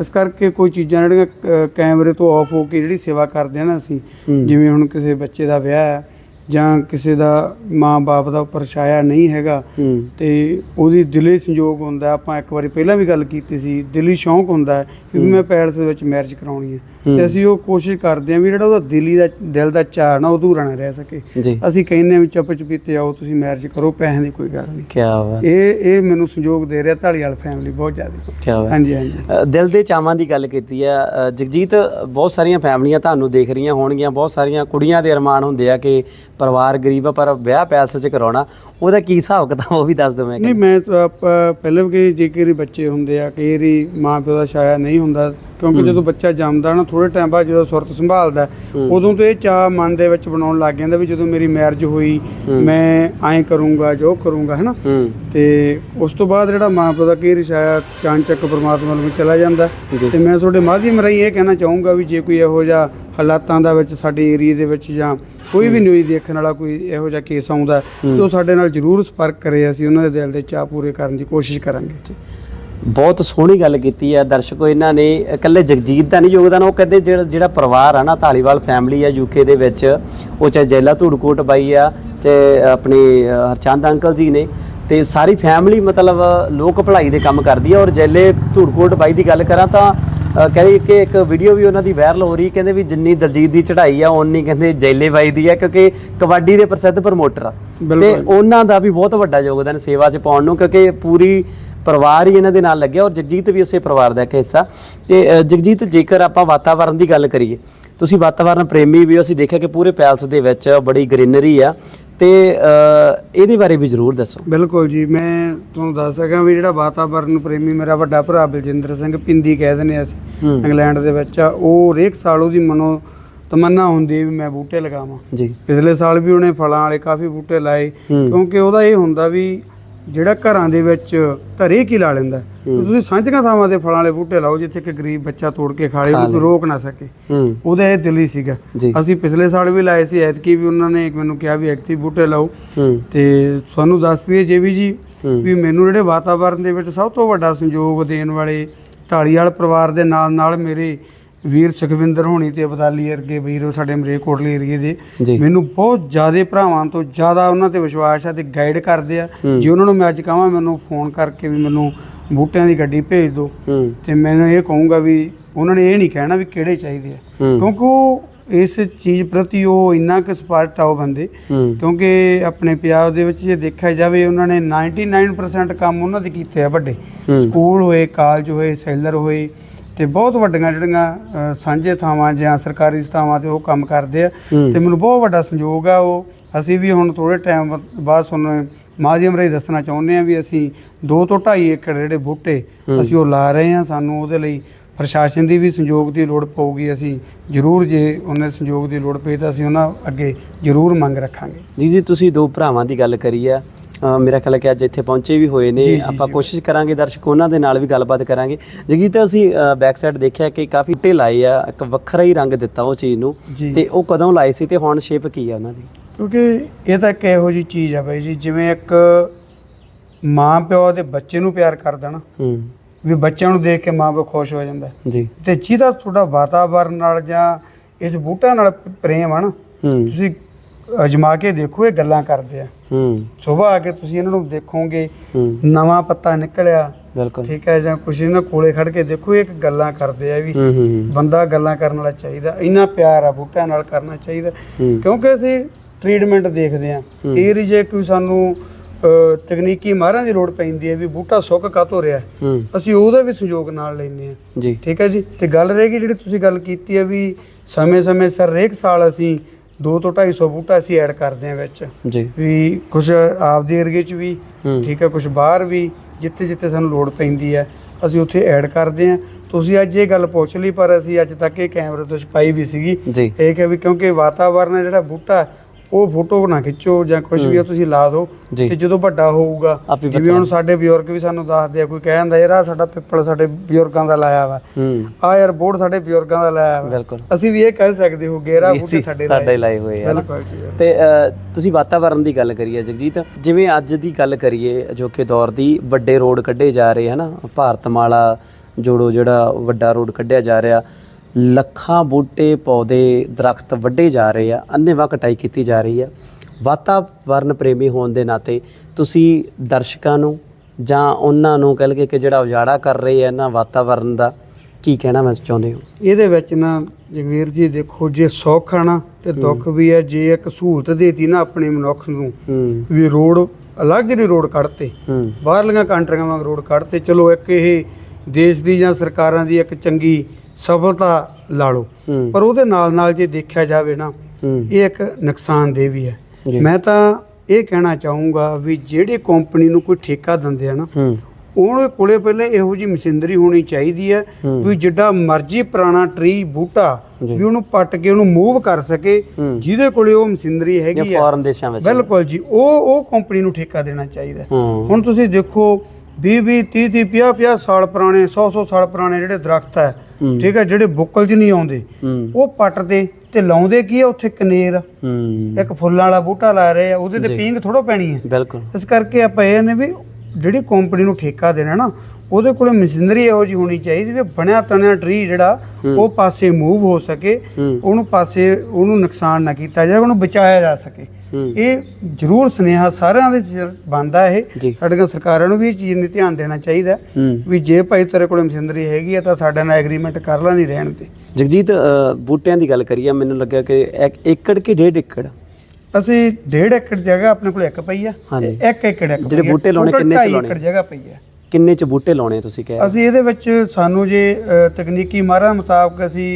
ਇਸ ਕਰਕੇ ਕੋਈ ਚੀਜ਼ਾਂ ਜਿਹੜੀਆਂ ਕੈਮਰੇ ਤੋਂ ਆਫ ਹੋ ਕੇ ਜਿਹੜੀ ਸੇਵਾ ਕਰਦੇ ਆ ਨਾ ਅਸੀਂ। ਜਿਵੇਂ ਹੁਣ ਕਿਸੇ ਬੱਚੇ ਦਾ ਵਿਆਹ ਹੈ ਜਾਂ ਕਿਸੇ ਦਾ ਮਾਂ-ਬਾਪ ਦਾ ਉੱਪਰ ਛਾਇਆ ਨਹੀਂ ਹੈਗਾ
ਹੂੰ।
ਤੇ ਉਹਦੀ ਦਿਲੀ ਸੰਯੋਗ ਹੁੰਦਾ ਆਪਾਂ ਇੱਕ ਵਾਰੀ ਪਹਿਲਾਂ ਵੀ ਗੱਲ ਕੀਤੀ ਸੀ ਦਿਲੀ ਸ਼ੌਂਕ ਹੁੰਦਾ ਹੈ ਕਿ ਵੀ ਮੈਂ ਪੈਲਸ ਦੇ ਵਿੱਚ ਮੈਰਿਜ ਕਰਾਉਣੀ ਹੈ। ਤੇ ਅਸੀਂ ਉਹ ਕੋਸ਼ਿਸ਼ ਕਰਦੇ ਹਾਂ ਵੀ ਜਿਹੜਾ ਉਹਦਾ ਦਿਲੀ ਦਾ ਦਿਲ ਦਾ ਚਾਅ ਨਾ ਉਹ ਅਧੂਰਾ ਨਾ ਰਹਿ ਸਕੇ।
ਜੀ।
ਅਸੀਂ ਕਹਿੰਦੇ ਹਾਂ ਵੀ ਚੁੱਪ ਚਪੀਤੇ ਆਓ ਤੁਸੀਂ ਮੈਰਿਜ ਕਰੋ ਪੈਸਿਆਂ ਦੀ ਕੋਈ ਗੱਲ ਨਹੀਂ।
ਕੀ ਬਾਤ।
ਇਹ ਇਹ ਮੈਨੂੰ ਸੰਯੋਗ ਦੇ ਰਿਹਾ ਢਾਲੀਵਾਲ ਫੈਮਿਲੀ ਬਹੁਤ ਜ਼ਿਆਦਾ।
ਕੀ ਬਾਤ।
ਹਾਂਜੀ ਹਾਂਜੀ।
ਅ, ਦਿਲ ਦੇ ਚਾਵਾਂ ਦੀ ਗੱਲ ਕੀਤੀ ਆ ਅ, ਜਗਜੀਤ ਬਹੁਤ ਸਾਰੀਆਂ ਫੈਮਲੀਆਂ ਤੁਹਾਨੂੰ ਦੇਖ ਰਹੀਆਂ ਹੋਣਗੀਆਂ ਬਹੁਤ ਸਾਰੀਆਂ ਕੁੜੀਆਂ ਦੇ ਅਰਮਾਨ ਹੁੰਦੇ ਆ ਕਿ ਪਰਿਵਾਰ ਗਰੀਬ ਆ ਪਰ ਵਿਆਹ ਪੈਲਸ 'ਚ ਕਰਾਉਣਾ ਉਹਦਾ ਕੀ ਹਿਸਾਬ ਕਿਤਾਬ ਉਹ ਵੀ ਦੱਸ ਦਿਓ ਮੈਂ
ਨਹੀਂ ਮੈਂ ਤਾਂ ਪਹਿਲਾਂ ਵੀ ਕਿ ਜੇ ਕਈ ਵਾਰੀ ਬੱਚੇ ਹੁੰਦੇ ਆ ਕਈ ਮਾਂ ਪਿਓ ਦਾ ਛਾਇਆ ਨਹੀਂ ਹੁੰਦਾ ਕਿਉਂਕਿ ਜਦੋਂ ਬੱਚਾ ਜੰਮਦਾ ਨਾ ਥੋੜੇ ਟਾਈਮ ਬਾਅਦ ਜਦੋਂ ਸੁਰਤ ਸੰਭਾਲਦਾ। ਉਦੋਂ ਤੋਂ ਇਹ ਚਾਹ ਮਨ ਦੇ ਵਿੱਚ ਬਣਾਉਣ ਲੱਗ ਜਾਂਦਾ ਵੀ ਜਦੋਂ ਮੇਰੀ ਮੈਰਿਜ ਹੋਈ। ਮੈਂ ਐਂ ਕਰੂੰਗਾ ਜੋ ਕਰੂੰਗਾ ਹੈਨਾ? ਤੇ ਉਸ ਤੋਂ ਬਾਅਦ ਜਿਹੜਾ ਮਾਂ ਪਿਓ ਦਾ ਕਈ ਵਾਰੀ ਛਾਇਆ ਚਾਂਚਕ ਪਰਮਾਤਮਾ ਨੂੰ ਚਲਾ ਜਾਂਦਾ। ਤੇ ਮੈਂ ਤੁਹਾਡੇ ਮਾਧਿਅਮ ਰਾਹੀਂ ਇਹ ਕਹਿਣਾ ਚਾਹੂੰਗਾ ਵੀ ਜੇ ਕੋਈ ਇਹੋ ਜਿਹਾ ਹਾਲਾਤਾਂ ਦਾ ਵਿੱਚ ਸਾਡੇ ਏਰੀਏ ਦੇ ਵਿੱਚ ਜਾਂ ਕੋਈ ਵੀ ਨਿਊਜ਼ ਦੇਖਣ ਵਾਲਾ ਕੋਈ ਇਹੋ ਜਿਹਾ ਕੇਸ ਆਉਂਦਾ ਤੇ ਉਹ ਸਾਡੇ ਨਾਲ ਜਰੂਰ ਸੰਪਰਕ ਕਰੇ ਅਸੀਂ ਉਹਨਾਂ ਦੇ ਦਿਲ ਦੇ ਚਾਹ ਪੂਰੇ ਕਰਨ ਦੀ ਕੋਸ਼ਿਸ਼ ਕਰਾਂਗੇ।
ਬਹੁਤ ਸੋਹਣੀ ਗੱਲ ਕੀਤੀ ਆ ਦਰਸ਼ਕੋ ਇਹਨਾਂ ਨੇ ਇਕੱਲੇ ਜਗਜੀਤ ਦਾ ਨਹੀਂ ਯੋਗਦਾਨ ਉਹ ਕਹਿੰਦੇ ਜਿਹੜਾ ਜਿਹੜਾ ਪਰਿਵਾਰ ਆ ਨਾ ਧਾਲੀਵਾਲ ਫੈਮਿਲੀ ਆ ਯੂਕੇ ਦੇ ਵਿੱਚ ਉਹ ਚਾਹੇ ਜੈਲਾ ਧੂੜਕੋਟ ਬਾਈ ਆ ਤੇ ਆਪਣੀ ਹਰਚੰਦ ਅੰਕਲ ਜੀ ਨੇ ਤੇ ਸਾਰੀ ਫੈਮਿਲੀ ਮਤਲਬ ਲੋਕ ਭਲਾਈ ਦੇ ਕੰਮ ਕਰਦੀ ਆ ਔਰ ਜੈਲੇ ਧੂੜਕੋਟ ਬਾਈ ਦੀ ਗੱਲ ਕਰਾਂ ਤਾਂ ਕਹਿੰਦੇ ਕਿ ਇੱਕ ਵੀਡੀਓ ਵੀ ਉਹਨਾਂ ਦੀ ਵਾਇਰਲ ਹੋ ਰਹੀ ਕਹਿੰਦੇ ਵੀ ਜਿੰਨੀ ਦਲਜੀਤ ਦੀ ਚੜ੍ਹਾਈ ਆ ਓਨੀ ਕਹਿੰਦੇ ਜੈਲੇ ਬਾਈ ਦੀ ਆ ਕਿਉਂਕਿ ਕਬੱਡੀ ਦੇ ਪ੍ਰਸਿੱਧ ਪ੍ਰਮੋਟਰ ਆ ਤੇ। ਉਹਨਾਂ ਦਾ ਵੀ ਬਹੁਤ ਵੱਡਾ ਯੋਗਦਾਨ ਸੇਵਾ 'ਚ ਪਾਉਣ ਨੂੰ ਕਿਉਂਕਿ ਪੂਰੀ ਪਰਿਵਾਰ ਹੀ ਇਹਨਾਂ ਦੇ ਨਾਲ ਲੱਗਿਆ ਔਰ ਜਗਜੀਤ ਵੀ ਉਸੇ ਪਰਿਵਾਰ ਦਾ ਇੱਕ ਹਿੱਸਾ ਤੇ ਜਗਜੀਤ ਜੇਕਰ ਆਪਾਂ ਵਾਤਾਵਰਣ ਦੀ ਗੱਲ ਕਰੀਏ ਤੁਸੀਂ ਵਾਤਾਵਰਣ ਪ੍ਰੇਮੀ ਵੀ ਹੋ, ਅਸੀਂ ਦੇਖਿਆ ਕਿ ਪੂਰੇ ਪੈਲਸ ਦੇ ਵਿੱਚ ਬੜੀ ਗ੍ਰੀਨਰੀ ਆ ਤੇ ਇਹਦੇ ਬਾਰੇ ਵੀ ਜ਼ਰੂਰ ਦੱਸੋ।
ਬਿਲਕੁਲ ਜੀ ਮੈਂ ਤੁਹਾਨੂੰ ਦੱਸ ਸਕਾਂ ਵੀ ਜਿਹੜਾ ਵਾਤਾਵਰਨ ਪ੍ਰੇਮੀ ਮੇਰਾ ਵੱਡਾ ਭਰਾ ਬਲਜਿੰਦਰ ਸਿੰਘ ਪਿੰਦੀ ਕਹਿ ਦਿੰਦੇ ਅਸੀਂ ਇੰਗਲੈਂਡ ਦੇ ਵਿੱਚ ਆ ਉਹ ਹਰੇਕ ਸਾਲ ਉਹਦੀ ਮਨੋ ਤਮੰਨਾ ਹੁੰਦੀ ਵੀ ਮੈਂ ਬੂਟੇ ਲਗਾਵਾਂ।
ਜੀ।
ਪਿਛਲੇ ਸਾਲ ਵੀ ਉਹਨੇ ਫਲਾਂ ਵਾਲੇ ਕਾਫੀ ਬੂਟੇ ਲਾਏ ਕਿਉਂਕਿ ਉਹਦਾ ਇਹ ਹੁੰਦਾ ਵੀ ਜਿਹੜਾ ਘਰਾਂ ਦੇ ਵਿੱਚ ਧਰੇ ਕੀ ਲਾ ਲੈਂਦਾ। ਤੁਸੀਂ ਸਾਂਝੀਆਂ ਥਾਵਾਂ ਤੇ ਫਲਾਂ ਵਾਲੇ ਬੂਟੇ ਲਾਓ ਜਿੱਥੇ ਕਿ ਗਰੀਬ ਬੱਚਾ ਤੋੜ ਕੇ ਖਾ ਲੇ ਉਹਨੂੰ। ਰੋਕ ਨਾ ਸਕੇ। ਉਹਦਾ ਇਹ ਦਿਲ ਹੀ ਸੀਗਾ। ਅਸੀਂ ਪਿਛਲੇ ਸਾਲ ਵੀ ਲਾਏ ਸੀ ਐਤਕੀ ਵੀ ਉਹਨਾਂ ਨੇ ਮੈਨੂੰ ਕਿਹਾ ਵੀ ਐਕਟਿਵ ਬੂਟੇ ਲਾਓ। ਤੇ ਤੁਹਾਨੂੰ ਦੱਸ ਦਈਏ ਜੇ ਵੀ ਜੀ ਵੀ ਮੈਨੂੰ ਜਿਹੜੇ ਵਾਤਾਵਰਣ ਦੇ ਵਿੱਚ ਸਭ ਤੋਂ ਵੱਡਾ ਸੰਯੋਗ ਦੇਣ ਵਾਲੇ ਢਾਲੀਵਾਲ ਪਰਿਵਾਰ ਦੇ ਨਾਲ ਨਾਲ ਮੇਰੇ ਵੀਰ ਸੁਖਵਿੰਦਰ ਹੋਣੀ ਤੇ ਅਬਦਾਲੀ ਵਰਗੇ ਵੀਰ ਸਾਡੇ ਮਰੇ ਕੋਟਲੀ ਏਰੀਏ ਦੇ।
ਜੀ।
ਮੈਨੂੰ ਬਹੁਤ ਜ਼ਿਆਦਾ ਭਰਾਵਾਂ ਤੋਂ ਜ਼ਿਆਦਾ ਉਹਨਾਂ ਤੇ ਵਿਸ਼ਵਾਸ ਹੈ ਤੇ ਗਾਈਡ ਕਰਦੇ ਆ। ਜੇ ਉਹਨਾਂ ਨੂੰ ਮੈਂ ਅੱਜ ਕਹਾਂ ਮੈਨੂੰ ਫੋਨ ਕਰਕੇ ਵੀ ਮੈਨੂੰ ਬੂਟਿਆਂ ਦੀ ਗੱਡੀ ਭੇਜ ਦਿਓ।
ਹੂੰ।
ਤੇ ਮੈਨੂੰ ਇਹ ਕਹੂੰਗਾ ਵੀ ਉਹਨਾਂ ਨੇ ਇਹ ਨਹੀਂ ਕਹਿਣਾ ਵੀ ਕਿਹੜੇ ਚਾਹੀਦੇ ਆ।
ਹੂੰ।
ਕਿਉਂਕਿ ਉਹ ਇਸ ਚੀਜ਼ ਪ੍ਰਤੀ ਉਹ ਇੰਨਾ ਕੁ ਸਪਸ਼ਟ ਆ ਉਹ ਬੰਦੇ।
ਹੂੰ।
ਕਿਉਂਕਿ ਆਪਣੇ ਪੰਜਾਬ ਦੇ ਵਿੱਚ ਜੇ ਦੇਖਿਆ ਜਾਵੇ ਉਹਨਾਂ ਨੇ 99% ਕੰਮ ਉਹਨਾਂ ਦੇ ਕੀਤੇ ਆ ਵੱਡੇ।
ਹੂੰ।
ਸਕੂਲ ਹੋਏ ਕਾਲਜ ਹੋਏ ਸੈਲਰ ਹੋਏ ਤੇ ਬਹੁਤ ਵੱਡੀਆਂ ਜਿਹੜੀਆਂ ਸਾਂਝੇ ਥਾਵਾਂ ਜਾਂ ਸਰਕਾਰੀ ਥਾਵਾਂ ਤੇ ਉਹ ਕੰਮ ਕਰਦੇ ਆ। ਤੇ ਮੈਨੂੰ ਬਹੁਤ ਵੱਡਾ ਸੰਯੋਗ ਆ ਉਹ। ਅਸੀਂ ਵੀ ਹੁਣ ਥੋੜੇ ਟਾਈਮ ਬਾਅਦ ਤੁਹਾਨੂੰ ਮਾਧਿਅਮ ਰਾਹੀਂ ਦੱਸਣਾ ਚਾਹੁੰਦੇ ਆ ਵੀ ਅਸੀਂ 2 ਤੋਂ 2.5 ਏਕੜ ਜਿਹੜੇ ਬੂਟੇ। ਅਸੀਂ ਉਹ ਲਾ ਰਹੇ ਆ। ਸਾਨੂੰ ਉਹਦੇ ਲਈ ਪ੍ਰਸ਼ਾਸਨ ਦੀ ਵੀ ਸੰਯੋਗ ਦੀ ਲੋੜ ਪਊਗੀ। ਅਸੀਂ ਜ਼ਰੂਰ ਜੇ ਉਹਨਾਂ ਸੰਯੋਗ ਦੀ ਲੋੜ ਪਈ ਤਾਂ ਅਸੀਂ ਉਹਨਾਂ ਅੱਗੇ ਜ਼ਰੂਰ ਮੰਗ ਰੱਖਾਂਗੇ।
ਜੀ ਜੀ ਤੁਸੀਂ ਦੋ ਭਰਾਵਾਂ ਦੀ ਗੱਲ ਕਰੀ ਆ। ਮੇਰਾ ਖਿਆਲ ਹੈ ਕਿ ਅੱਜ ਇੱਥੇ ਪਹੁੰਚੇ ਵੀ ਹੋਏ ਨੇ। ਆਪਾਂ। ਕੋਸ਼ਿਸ਼ ਕਰਾਂਗੇ ਦਰਸ਼ਕ ਉਹਨਾਂ ਦੇ ਨਾਲ ਵੀ ਗੱਲਬਾਤ ਕਰਾਂਗੇ। ਜਗਜੀਤ ਅਸੀਂ ਬੈਕ ਸਾਈਡ ਦੇਖਿਆ ਕਿ ਕਾਫੀ ਟੇ ਲਾਏ ਆ ਇੱਕ ਵੱਖਰਾ ਹੀ ਰੰਗ ਦਿੱਤਾ ਉਹ ਚੀਜ਼ ਨੂੰ। ਤੇ ਉਹ ਕਦੋਂ ਲਾਏ ਸੀ ਤੇ ਹੁਣ ਸ਼ੇਪ ਕੀ ਆ ਉਹਨਾਂ ਦੀ?
ਕਿਉਂਕਿ ਇਹ ਤਾਂ ਇੱਕ ਇਹੋ ਜੀ ਚੀਜ਼ ਆ ਬਾਈ ਜੀ ਜਿਵੇਂ ਇੱਕ ਮਾਂ ਪਿਓ ਦੇ ਬੱਚੇ ਨੂੰ ਪਿਆਰ ਕਰਦਾ ਨਾ
ਹੂੰ।
ਵੀ ਬੱਚਿਆਂ ਨੂੰ ਦੇਖ ਕੇ ਮਾਂ ਪਿਓ ਖੁਸ਼ ਹੋ ਜਾਂਦਾ।
ਜੀ।
ਤੇ ਜਿਹਦਾ ਤੁਹਾਡਾ ਵਾਤਾਵਰਨ ਨਾਲ ਜਾਂ ਇਸ ਬੂਟਿਆਂ ਨਾਲ ਪ੍ਰੇਮ ਆ ਨਾ ਤੁਸੀਂ ਅਜਮਾ ਕੇ ਦੇਖੋ ਇਹ ਗੱਲਾਂ ਕਰਦੇ ਆ।
ਹੂੰ।
ਸਵੇਰ ਆ ਕੇ ਤੁਸੀਂ ਇਹਨਾਂ ਨੂੰ ਦੇਖੋਗੇ
ਹੂੰ।
ਨਵਾਂ ਪੱਤਾ ਨਿਕਲਿਆ
ਬਿਲਕੁਲ।
ਠੀਕ ਹੈ ਜਾਂ ਕੁਛ ਇਹਨਾਂ ਕੋਲੇ ਖੜ ਕੇ ਦੇਖੋ ਇਹ ਇੱਕ ਗੱਲਾਂ ਕਰਦੇ ਆ ਵੀ
ਹੂੰ ਹੂੰ ਹੂੰ,
ਬੰਦਾ ਗੱਲਾਂ ਕਰਨ ਵਾਲਾ ਚਾਹੀਦਾ ਇੰਨਾ ਪਿਆਰ ਆ ਬੂਟਿਆਂ ਨਾਲ ਕਰਨਾ ਚਾਹੀਦਾ
ਹੂੰ।
ਕਿਉਂਕਿ ਅਸੀਂ ਟ੍ਰੀਟਮੈਂਟ ਦੇਖਦੇ ਆ।
ਹੂੰ।
ਇਹ ਜੇ ਕੋਈ ਸਾਨੂੰ ਅ, ਤਕਨੀਕੀ ਮਾਹਰਾਂ ਦੀ ਲੋੜ ਪੈਂਦੀ ਹੈ ਵੀ ਬੂਟਾ ਸੁੱਕ ਕਾਤੋਂ ਰਿਹਾ।
ਹੂੰ।
ਅਸੀਂ ਉਹਦਾ ਵੀ ਸਹਿਯੋਗ ਨਾਲ ਲੈਂਦੇ ਆ।
ਜੀ।
ਠੀਕ ਹੈ ਜੀ? ਤੇ ਗੱਲ ਰਹੇਗੀ ਜਿਹੜੀ ਤੁਸੀਂ ਗੱਲ ਕੀਤੀ ਹੈ ਵੀ ਸਮੇਂ-ਸਮੇਂ ਸਰ ਹਰੇਕ ਸਾਲ ਅਸੀਂ 2 ਤੋਂ 250 ਬੂਟਾ ਅਸੀਂ ਐਡ ਕਰਦੇ ਆ ਵਿੱਚ।
ਜੀ।
ਵੀ ਕੁਝ ਆਪਦੇ ਏਰੀਏ 'ਚ ਵੀ ਠੀਕ ਹੈ ਕੁਝ ਬਾਹਰ ਵੀ ਜਿੱਥੇ ਜਿੱਥੇ ਸਾਨੂੰ ਲੋੜ ਪੈਂਦੀ ਹੈ ਅਸੀਂ ਉੱਥੇ ਐਡ ਕਰਦੇ ਆ ਤੁਸੀਂ ਅੱਜ ਇਹ ਗੱਲ ਪੁੱਛ ਲਈ ਪਰ ਅਸੀਂ ਅੱਜ ਤੱਕ ਇਹ ਕੈਮਰੇ ਤੋਂ ਛਪਾਈ ਵੀ ਸੀਗੀ। ਇਹ ਕਿ ਵੀ ਕਿਉਂਕਿ ਵਾਤਾਵਰਨ ਜਿਹੜਾ ਬੂਟਾ ਉਹ ਫੋਟੋ ਨਾ ਖਿੱਚੋ ਜਾਂ ਕੁਝ ਵੀ ਆ ਤੁਸੀਂ ਲਾ ਦਿਓ। ਤੇ ਜਦੋਂ ਵੱਡਾ ਹੋਊਗਾ
ਆਪੇ
ਜਿਵੇਂ ਹੁਣ ਸਾਡੇ ਬਜ਼ੁਰਗ ਵੀ ਸਾਨੂੰ ਦੱਸਦੇ ਆ ਕੋਈ ਕਹਿ ਜਾਂਦਾ ਯਾਰ ਆਹ ਸਾਡਾ ਪਿੱਪਲ ਸਾਡੇ ਬਜ਼ੁਰਗਾਂ ਦਾ ਲਾਇਆ ਵਾ।
ਹੂੰ।
ਆ ਯਾਰ ਬੋਰਡ ਸਾਡੇ ਬਜ਼ੁਰਗਾਂ ਦਾ ਲਾਇਆ ਵਾ।
ਬਿਲਕੁਲ।
ਅਸੀਂ ਵੀ ਇਹ ਕਹਿ ਸਕਦੇ ਹੋ ਗੇਰਾ ਬੂਟੇ ਸਾਡੇ
ਸਾਡੇ ਲਾਏ। ਹੋਏ ਆ ਨਾ।
ਬਿਲਕੁਲ ਜੀ
ਤੇ ਅ, ਤੁਸੀਂ ਵਾਤਾਵਰਣ ਦੀ ਗੱਲ ਕਰੀਏ ਜਗਜੀਤ। ਜਿਵੇਂ ਅੱਜ ਦੀ ਗੱਲ ਕਰੀਏ ਅਜੋਕੇ ਦੌਰ ਦੀ ਵੱਡੇ ਰੋਡ ਕੱਢੇ ਜਾ ਰਹੇ ਹਨਾ ਭਾਰਤਮਾਲਾ ਜੋੜੋ ਜਿਹੜਾ ਵੱਡਾ ਰੋਡ ਕੱਢਿਆ ਜਾ ਰਿਹਾ ਲੱਖਾਂ ਬੂਟੇ ਪੌਦੇ ਦਰਖਤ ਵੱਢੇ ਜਾ ਰਹੇ ਆ ਅੰਨੇਵਾਹ ਕਟਾਈ ਕੀਤੀ ਜਾ ਰਹੀ ਆ। ਵਾਤਾਵਰਨ ਪ੍ਰੇਮੀ ਹੋਣ ਦੇ ਨਾਤੇ ਤੁਸੀਂ ਦਰਸ਼ਕਾਂ ਨੂੰ ਜਾਂ ਉਹਨਾਂ ਨੂੰ ਕਹਿ ਲਈਏ ਕਿ ਜਿਹੜਾ ਉਜਾੜਾ ਕਰ ਰਹੇ ਆ ਇਹਨਾਂ ਵਾਤਾਵਰਨ ਦਾ ਕੀ ਕਹਿਣਾ ਮੈਂ ਚਾਹੁੰਦੇ ਹੋ?
ਇਹਦੇ ਵਿੱਚ ਨਾ ਜਗਵੀਰ ਜੀ ਦੇਖੋ ਜੇ ਸੁੱਖ ਆ ਨਾ ਤੇ ਦੁੱਖ ਵੀ ਹੈ ਜੇ ਇੱਕ ਸਹੂਲਤ ਦੇਤੀ ਨਾ ਆਪਣੇ ਮਨੁੱਖ ਨੂੰ
ਹੂੰ।
ਵੀ ਰੋਡ ਅਲੱਗ ਜਿਹੇ ਰੋਡ ਕੱਢਤੇ
ਹੂੰ।
ਬਾਹਰਲੀਆਂ ਕੰਟਰੀਆਂ ਵਾਂਗ ਰੋਡ ਕੱਢਤੇ ਚਲੋ ਇੱਕ ਇਹ ਦੇਸ਼ ਦੀ ਜਾਂ ਸਰਕਾਰਾਂ ਦੀ ਇੱਕ ਚੰਗੀ ਸਫਲਤਾ ਲਾ ਲਓ ਪਰ ਉਹਦੇ ਨਾਲ ਨਾਲ ਜੇ ਦੇਖਿਆ ਜਾਵੇ ਨਾ ਇਹ ਇੱਕ ਨੁਕਸਾਨਦੇਹ ਵੀ ਹੈ। ਮੈਂ ਤਾਂ ਇਹ ਕਹਿਣਾ ਚਾਹੂੰਗਾ ਵੀ ਜਿਹੜੀ ਕੰਪਨੀ ਨੂੰ ਕੋਈ ਠੇਕਾ ਦਿੰਦੇ ਆ ਨਾ ਉਹਦੇ ਕੋਲੇ ਪਹਿਲੇ ਇਹੋ ਜੀ ਮਸ਼ੀਨਰੀ ਹੋਣੀ ਚਾਹੀਦੀ ਹੈ। ਵੀ ਜਿੱਡਾ ਮਰਜ਼ੀ ਪੁਰਾਣਾ ਟਰੀ ਬੂਟਾ। ਵੀ ਉਹਨੂੰ ਪੱਟ ਕੇ ਉਹਨੂੰ ਮੂਵ ਕਰ ਸਕੇ। ਜਿਹਦੇ ਕੋਲੇ ਉਹ ਮਸ਼ੀਨਰੀ ਹੈਗੀ ਹੈ
ਫੋਰਨ ਦੇਸ਼ਾਂ ਵਿੱਚ
ਬਿਲਕੁਲ ਜੀ ਉਹ ਉਹ ਕੰਪਨੀ ਨੂੰ ਠੇਕਾ ਦੇਣਾ ਚਾਹੀਦਾ ਹੁਣ ਤੁਸੀਂ ਦੇਖੋ 20 20 30 30 50 50 ਸਾਲ ਪੁਰਾਣੇ 100 100 ਸਾਲ ਪੁਰਾਣੇ ਜਿਹੜੇ ਦਰਖਤ ਹੂੰ। ਠੀਕ ਹੈ ਜਿਹੜੇ ਬੁੱਕਲ 'ਚ ਨਹੀਂ ਆਉਂਦੇ ਉਹ ਪੱਟਦੇ ਤੇ ਲਾਉਂਦੇ ਕੀ ਆ ਉੱਥੇ ਕਨੇਰ? ਇੱਕ ਫੁੱਲਾਂ ਵਾਲਾ ਬੂਟਾ ਲਾ ਰਹੇ ਆ ਉਹਦੇ ਤੇ। ਪੀਂਗ ਥੋੜੋ ਪੈਣੀ ਹੈ
ਬਿਲਕੁਲ।
ਇਸ ਕਰਕੇ ਆਪਾਂ ਇਹ ਨੇ ਵੀ ਜਿਹੜੀ ਕੰਪਨੀ ਨੂੰ ਠੇਕਾ ਦੇਣਾ ਨਾ ਉਹਦੇ ਕੋਲੇ ਮਸ਼ੀਨਰੀ ਇਹੋ ਜੀ ਹੋਣੀ ਚਾਹੀਦੀ ਵੀ ਬਣਿਆ ਤਣਿਆ ਟਰੀ ਜਿਹੜਾ। ਉਹ ਪਾਸੇ ਮੂਵ ਹੋ ਸਕੇ ਉਹਨੂੰ ਪਾਸੇ ਉਹਨੂੰ ਨੁਕਸਾਨ ਨਾ ਕੀਤਾ ਜਾਏ ਉਹਨੂੰ ਬਚਾਇਆ ਜਾ ਸਕੇ। ਇਹ ਜ਼ਰੂਰ ਸੁਨੇਹਾ ਸਾਰਿਆਂ ਦੇ ਸਿਰ ਬਣਦਾ ਇਹ। ਸਾਡੀਆਂ ਸਰਕਾਰਾਂ ਨੂੰ ਵੀ ਇਹ ਚੀਜ਼ ਨੂੰ ਧਿਆਨ ਦੇਣਾ ਚਾਹੀਦਾ। ਵੀ ਜੇ ਭਾਈ ਤੇਰੇ ਕੋਲੇ ਮਸ਼ੀਨਰੀ ਹੈਗੀ ਆ ਤਾਂ ਸਾਡੇ ਨਾਲ ਐਗਰੀਮੈਂਟ ਕਰ ਲਾ ਨਹੀਂ ਰਹਿਣ ਤੇ
ਜਗਜੀਤ ਬੂਟਿਆਂ ਦੀ ਗੱਲ ਕਰੀਏ ਮੈਨੂੰ ਲੱਗਿਆ ਕਿ ਇੱਕ ਏਕੜ ਕਿ ਡੇਢ ਏਕੜ?
ਅਸੀਂ ਡੇਢ ਏਕੜ ਜਗ੍ਹਾ ਆਪਣੇ ਕੋਲ ਇੱਕ ਪਈ ਆ।
ਹਾਂਜੀ।
ਤੇ ਇੱਕ ਏਕੜ ਇੱਕ
ਜਿਹੜੇ। ਬੂਟੇ ਲਾਉਣੇ ਕਿੰਨੇ ਚ ਲਾਉਣੇ?
ਏਕੜ ਜਗ੍ਹਾ ਪਈ ਆ।
ਕਿੰਨੇ ਚ ਬੂਟੇ ਲਾਉਣੇ ਤੁਸੀਂ ਕਹਿ
ਅਸੀਂ ਇਹਦੇ ਵਿੱਚ ਸਾਨੂੰ ਜੇ ਤਕਨੀਕੀ ਮਾਹਰਾਂ ਮੁਤਾਬਕ ਅਸੀਂ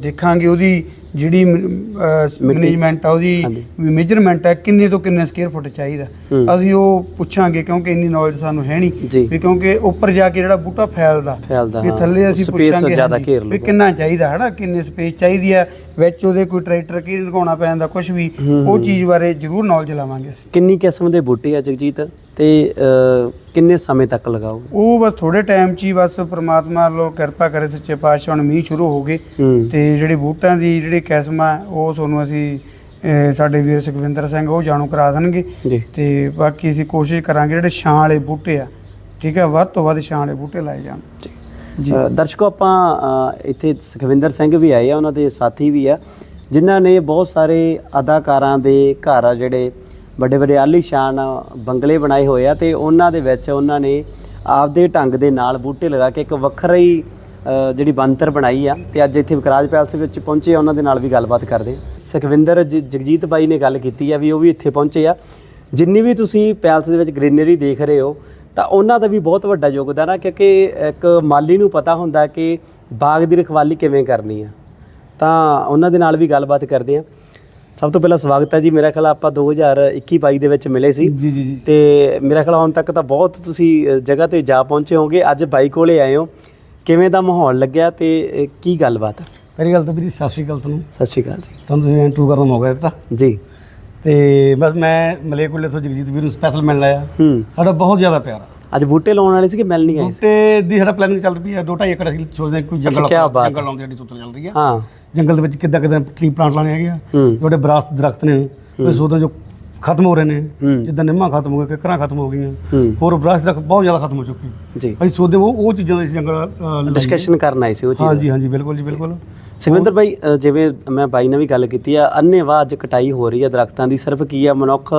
ਦੇਖਾਂਗੇ ਉਹਦੀ ਜਿਹੜੀ ਮੈਨੇਜਮੈਂਟ ਆ ਉਹਦੀ। ਮੇਜਰਮੈਂਟ ਹੈ ਕਿੰਨੇ ਤੋਂ ਕਿੰਨੇ ਸਕੁਅਰ ਫੁੱਟ ਚਾਹੀਦਾ। ਅਸੀਂ ਉਹ ਪੁੱਛਾਂਗੇ ਕਿਉਂਕਿ ਇੰਨੀ ਨੌਲੇਜ ਸਾਨੂੰ ਹੈ। ਨਹੀਂ ਵੀ ਕਿਉਂਕਿ ਉੱਪਰ ਜਾ ਕੇ ਜਿਹੜਾ ਬੂਟਾ ਫੈਲਦਾ
ਫੈਲਦਾ,
ਵੀ। ਥੱਲੇ ਅਸੀਂ ਪੁੱਛਾਂਗੇ ਵੀ। ਕਿੰਨਾ ਚਾਹੀਦਾ ਹੈ ਨਾ ਕਿੰਨੇ ਸਪੇਸ ਚਾਹੀਦੀ ਹੈ ਵਿੱਚ ਉਹਦੇ ਕੋਈ ਟਰੈਕਟਰ ਕੀ ਲਗਾਉਣਾ ਪੈਂਦਾ ਕੁਝ ਵੀ ਉਹ। ਚੀਜ਼ ਬਾਰੇ ਜ਼ਰੂਰ ਨੌਲੇਜ ਲਾਵਾਂਗੇ ਅਸੀਂ।
ਕਿੰਨੀ ਕਿਸਮ ਦੇ ਬੂਟੇ ਆ ਜਗਜੀਤ? ਤੇ ਕਿੰਨੇ ਸਮੇਂ ਤੱਕ ਲਗਾਓ
ਉਹ ਬਸ ਥੋੜੇ ਟਾਈਮ 'ਚ ਹੀ ਬਸ ਪ੍ਰਮਾਤਮਾ ਵੱਲੋਂ ਕਿਰਪਾ ਕਰੇ ਸੱਚੇ ਪਾਤਸ਼ਾਹ ਹੁਣ ਮੀਂਹ ਸ਼ੁਰੂ ਹੋ ਗਏ। ਤੇ ਜਿਹੜੇ ਬੂਟਾਂ ਦੀ ਜਿਹੜੀ ਕਿਸਮ ਆ ਉਹ ਤੁਹਾਨੂੰ ਅਸੀਂ ਸਾਡੇ ਵੀਰ ਸੁਖਵਿੰਦਰ ਸਿੰਘ ਉਹ ਜਾਣੂ ਕਰਾ ਦੇਣਗੇ। ਤੇ ਬਾਕੀ ਅਸੀਂ ਕੋਸ਼ਿਸ਼ ਕਰਾਂਗੇ ਜਿਹੜੇ ਛਾਂ ਵਾਲੇ ਬੂਟੇ ਆ ਠੀਕ ਹੈ ਵੱਧ ਤੋਂ ਵੱਧ ਛਾਂ ਵਾਲੇ ਬੂਟੇ ਲਾਏ ਜਾਣ।
ਦਰਸ਼ਕੋ, ਆਪਾਂ ਇੱਥੇ ਸੁਖਵਿੰਦਰ ਸਿੰਘ ਵੀ ਆਏ ਆ, ਉਹਨਾਂ ਦੇ ਸਾਥੀ ਵੀ ਆ, ਜਿਨ੍ਹਾਂ ਨੇ ਬਹੁਤ ਸਾਰੇ ਅਦਾਕਾਰਾਂ ਦੇ ਘਰ ਆ ਜਿਹੜੇ ਵੱਡੇ ਵੱਡੇ ਆਲੀਸ਼ਾਨ ਬੰਗਲੇ ਬਣਾਏ ਹੋਏ ਆ, ਤੇ ਉਹਨਾਂ ਦੇ ਵਿੱਚ ਉਹਨਾਂ ਨੇ ਆਪਦੇ ਢੰਗ ਦੇ ਨਾਲ ਬੂਟੇ ਲਗਾ ਕੇ ਇੱਕ ਵੱਖਰਾ ਹੀ ਜਿਹੜੀ ਬੰਤਰ ਬਣਾਈ ਆ, ਤੇ ਅੱਜ ਇੱਥੇ ਵਿਕਰਾਜ ਪੈਲਸ ਵਿੱਚ ਪਹੁੰਚੇ ਆ, ਉਹਨਾਂ ਦੇ ਨਾਲ ਵੀ ਗੱਲਬਾਤ ਕਰਦੇ ਆ। ਸੁਖਵਿੰਦਰ ਜਗਜੀਤ ਬਾਈ ਨੇ ਗੱਲ ਕੀਤੀ ਆ ਵੀ ਉਹ ਵੀ ਇੱਥੇ ਪਹੁੰਚੇ ਆ। ਜਿੰਨੀ ਵੀ ਤੁਸੀਂ ਪੈਲਸ ਦੇ ਵਿੱਚ ਗ੍ਰੀਨਰੀ ਦੇਖ ਰਹੇ ਹੋ ਤਾਂ ਉਹਨਾਂ ਦਾ ਵੀ ਬਹੁਤ ਵੱਡਾ ਯੋਗਦਾਨ ਆ ਕਿਉਂਕਿ ਇੱਕ ਮਾਲੀ ਨੂੰ ਪਤਾ ਹੁੰਦਾ ਕਿ ਬਾਗ ਦੀ ਰਖਵਾਲੀ ਕਿਵੇਂ ਕਰਨੀ ਆ। ਤਾਂ ਉਹਨਾਂ ਦੇ ਨਾਲ ਵੀ ਗੱਲਬਾਤ ਕਰਦੇ ਆ। ਸਭ ਤੋਂ ਪਹਿਲਾਂ ਸਵਾਗਤ ਹੈ ਜੀ। ਮੇਰਾ ਖਿਆਲ ਆਪਾਂ 2021-22 ਦੇ ਵਿੱਚ ਮਿਲੇ ਸੀ।
ਜੀ ਜੀ
ਤੇ ਮੇਰਾ ਖਿਆਲ ਹੁਣ ਤੱਕ ਤਾਂ ਬਹੁਤ ਤੁਸੀਂ ਜਗ੍ਹਾ ਤੇ ਜਾ ਪਹੁੰਚੇ ਹੋਗੇ ਅੱਜ ਬਾਈ ਕੋਲੇ ਆਏ ਹੋ। ਕਿਵੇਂ ਦਾ ਮਾਹੌਲ ਲੱਗਿਆ ਤੇ ਕੀ ਗੱਲਬਾਤ
ਪਹਿਲੀ ਗੱਲ ਤਾਂ ਵੀਰੀ ਸਤਿ ਸ਼੍ਰੀ ਅਕਾਲ ਤੁਹਾਨੂੰ।
ਸਤਿ ਸ਼੍ਰੀ ਅਕਾਲ ਜੀ।
ਤੁਹਾਨੂੰ ਤੁਸੀਂ ਇੰਟਰਵਿਊ ਕਰਨ ਮੌਕਾ ਦਿੱਤਾ।
ਜੀ।
ਤੇ ਬਸ ਮੈਂ ਮਲੇਕੁਲੇ ਤੋਂ ਜਗਜੀਤ ਵੀਰ ਨੂੰ ਸਪੈਸ਼ਲ ਮਿਲਣ ਆਇਆ।
ਹੂੰ।
ਸਾਡਾ ਬਹੁਤ ਜ਼ਿਆਦਾ ਪਿਆਰ ਆ।
ਅੱਜ ਬੂਟੇ ਲਾਉਣ ਵਾਲੇ ਸੀ ਕਿ ਮਿਲ ਨਹੀਂ ਆਏ ਸੀ?
ਬੂਟੇ ਦੀ ਸਾਡਾ ਪਲਾਨਿੰਗ ਚੱਲ ਰਹੀ ਹੈ 2.5 ਏਕੜ ਅਸੀਂ ਸੋਚਦੇ ਹਾਂ ਕੋਈ ਜੰਗਲ
ਕਿਆ ਬਾਤ।
ਜੰਗਲ ਲਾਉਣ ਦੀ ਸੋਚ ਚੱਲ ਰਹੀ ਹੈ
ਹਾਂ।
ਜੰਗਲ ਦੇ ਵਿੱਚ ਕਿੱਦਾਂ ਕਿੱਦਾਂ ਟਰੀ ਪਲਾਂਟ ਲਾਣੇ ਹੈਗੇ ਆ।
ਹੂੰ।
ਜਿਹੜੇ ਵਿਰਾਸਤ ਦਰਖਤ ਨੇ ਉਹ ਸੋਚਦੇ ਜੋ ਖਤਮ ਹੋ ਰਹੇ ਨੇ
ਹੂੰ।
ਜਿੱਦਾਂ ਨਿੰਮਾਂ ਖਤਮ ਹੋ ਗਏ ਕਿਕਰਾਂ ਖਤਮ ਹੋ ਗਈਆਂ
ਹੂੰ।
ਹੋਰ ਵਿਰਾਸਤ ਦਰਖਤ ਬਹੁਤ ਜ਼ਿਆਦਾ ਖਤਮ ਹੋ ਚੁੱਕੇ।
ਜੀ।
ਅਸੀਂ ਸੋਚਦੇ ਹਾਂ ਉਹ ਉਹ ਚੀਜ਼ਾਂ ਦਾ ਅਸੀਂ ਜੰਗਲ ਅ, ਲਾਈਏ।
ਡਿਸਕਸ਼ਨ ਕਰਨ ਆਏ ਸੀ ਉਹ ਚੀਜ਼।
ਹਾਂਜੀ ਹਾਂਜੀ ਬਿਲਕੁਲ ਜੀ ਬਿਲਕੁਲ।
ਸੁਖਵਿੰਦਰ ਭਾਈ ਅ, ਜਿਵੇਂ ਮੈਂ ਬਾਈ ਨਾਲ ਵੀ ਗੱਲ ਕੀਤੀ ਆ ਅੰਨੇਵਾਹ ਅੱਜ ਕਟਾਈ ਹੋ ਰਹੀ ਆ ਦਰਖਤਾਂ ਦੀ ਸਿਰਫ ਕੀ ਆ ਮਨੁੱਖ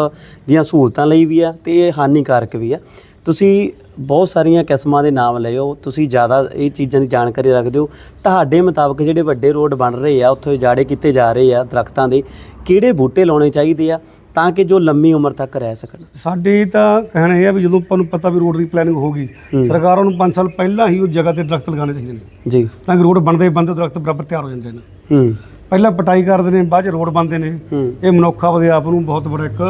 ਦੀਆਂ ਸਹੂਲਤਾਂ ਲਈ ਵੀ ਆ ਤੇ ਇਹ ਹਾਨੀਕਾਰਕ ਵੀ ਆ। ਤੁਸੀਂ ਬਹੁਤ ਸਾਰੀਆਂ ਕਿਸਮਾਂ ਦੇ ਨਾਮ ਹੋ ਤੁਸੀਂ ਜ਼ਿਆਦਾ ਇਹ ਚੀਜ਼ਾਂ ਦੀ ਜਾਣਕਾਰੀ ਰੱਖਦੇ ਹੋ। ਤੁਹਾਡੇ ਮੁਤਾਬਕ ਜਿਹੜੇ ਵੱਡੇ ਰੋਡ ਬਣ ਰਹੇ ਆ ਉੱਥੇ ਉਜਾੜੇ ਕੀਤੇ ਜਾ ਰਹੇ ਆ ਦਰਖਤਾਂ ਦੇ ਕਿਹੜੇ ਬੂਟੇ ਲਾਉਣੇ ਚਾਹੀਦੇ ਆ? ਤਾਂ ਕਿ ਜੋ ਲੰਮੀ ਉਮਰ ਤੱਕ ਰਹਿ ਸਕਣ।
ਸਾਡੀ ਤਾਂ ਕਹਿਣਾ ਇਹ ਆ ਵੀ ਜਦੋਂ ਆਪਾਂ ਨੂੰ ਪਤਾ ਵੀ ਰੋਡ ਦੀ ਪਲੈਨਿੰਗ ਹੋਗੀ। ਸਰਕਾਰਾਂ ਨੂੰ 5 ਸਾਲ ਪਹਿਲਾਂ ਹੀ ਉਹ ਜਗ੍ਹਾ ਤੇ ਦਰਖਤ ਲਗਾਉਣੇ ਚਾਹੀਦੇ ਨੇ।
ਜੀ।
ਤਾਂ ਕਿ ਰੋਡ ਬਣਦੇ ਬਣਦੇ ਦਰਖਤ ਬਰਾਬਰ ਤਿਆਰ ਹੋ ਜਾਂਦੇ ਨੇ।
ਹੂੰ।
ਪਹਿਲਾਂ ਪਟਾਈ ਕਰਦੇ ਨੇ ਬਾਅਦ ਚ ਰੋਡ ਬਣਦੇ ਨੇ। ਇਹ ਮਨੁੱਖ ਆਪਦੇ ਆਪ ਨੂੰ ਬਹੁਤ ਬੜਾ ਇੱਕ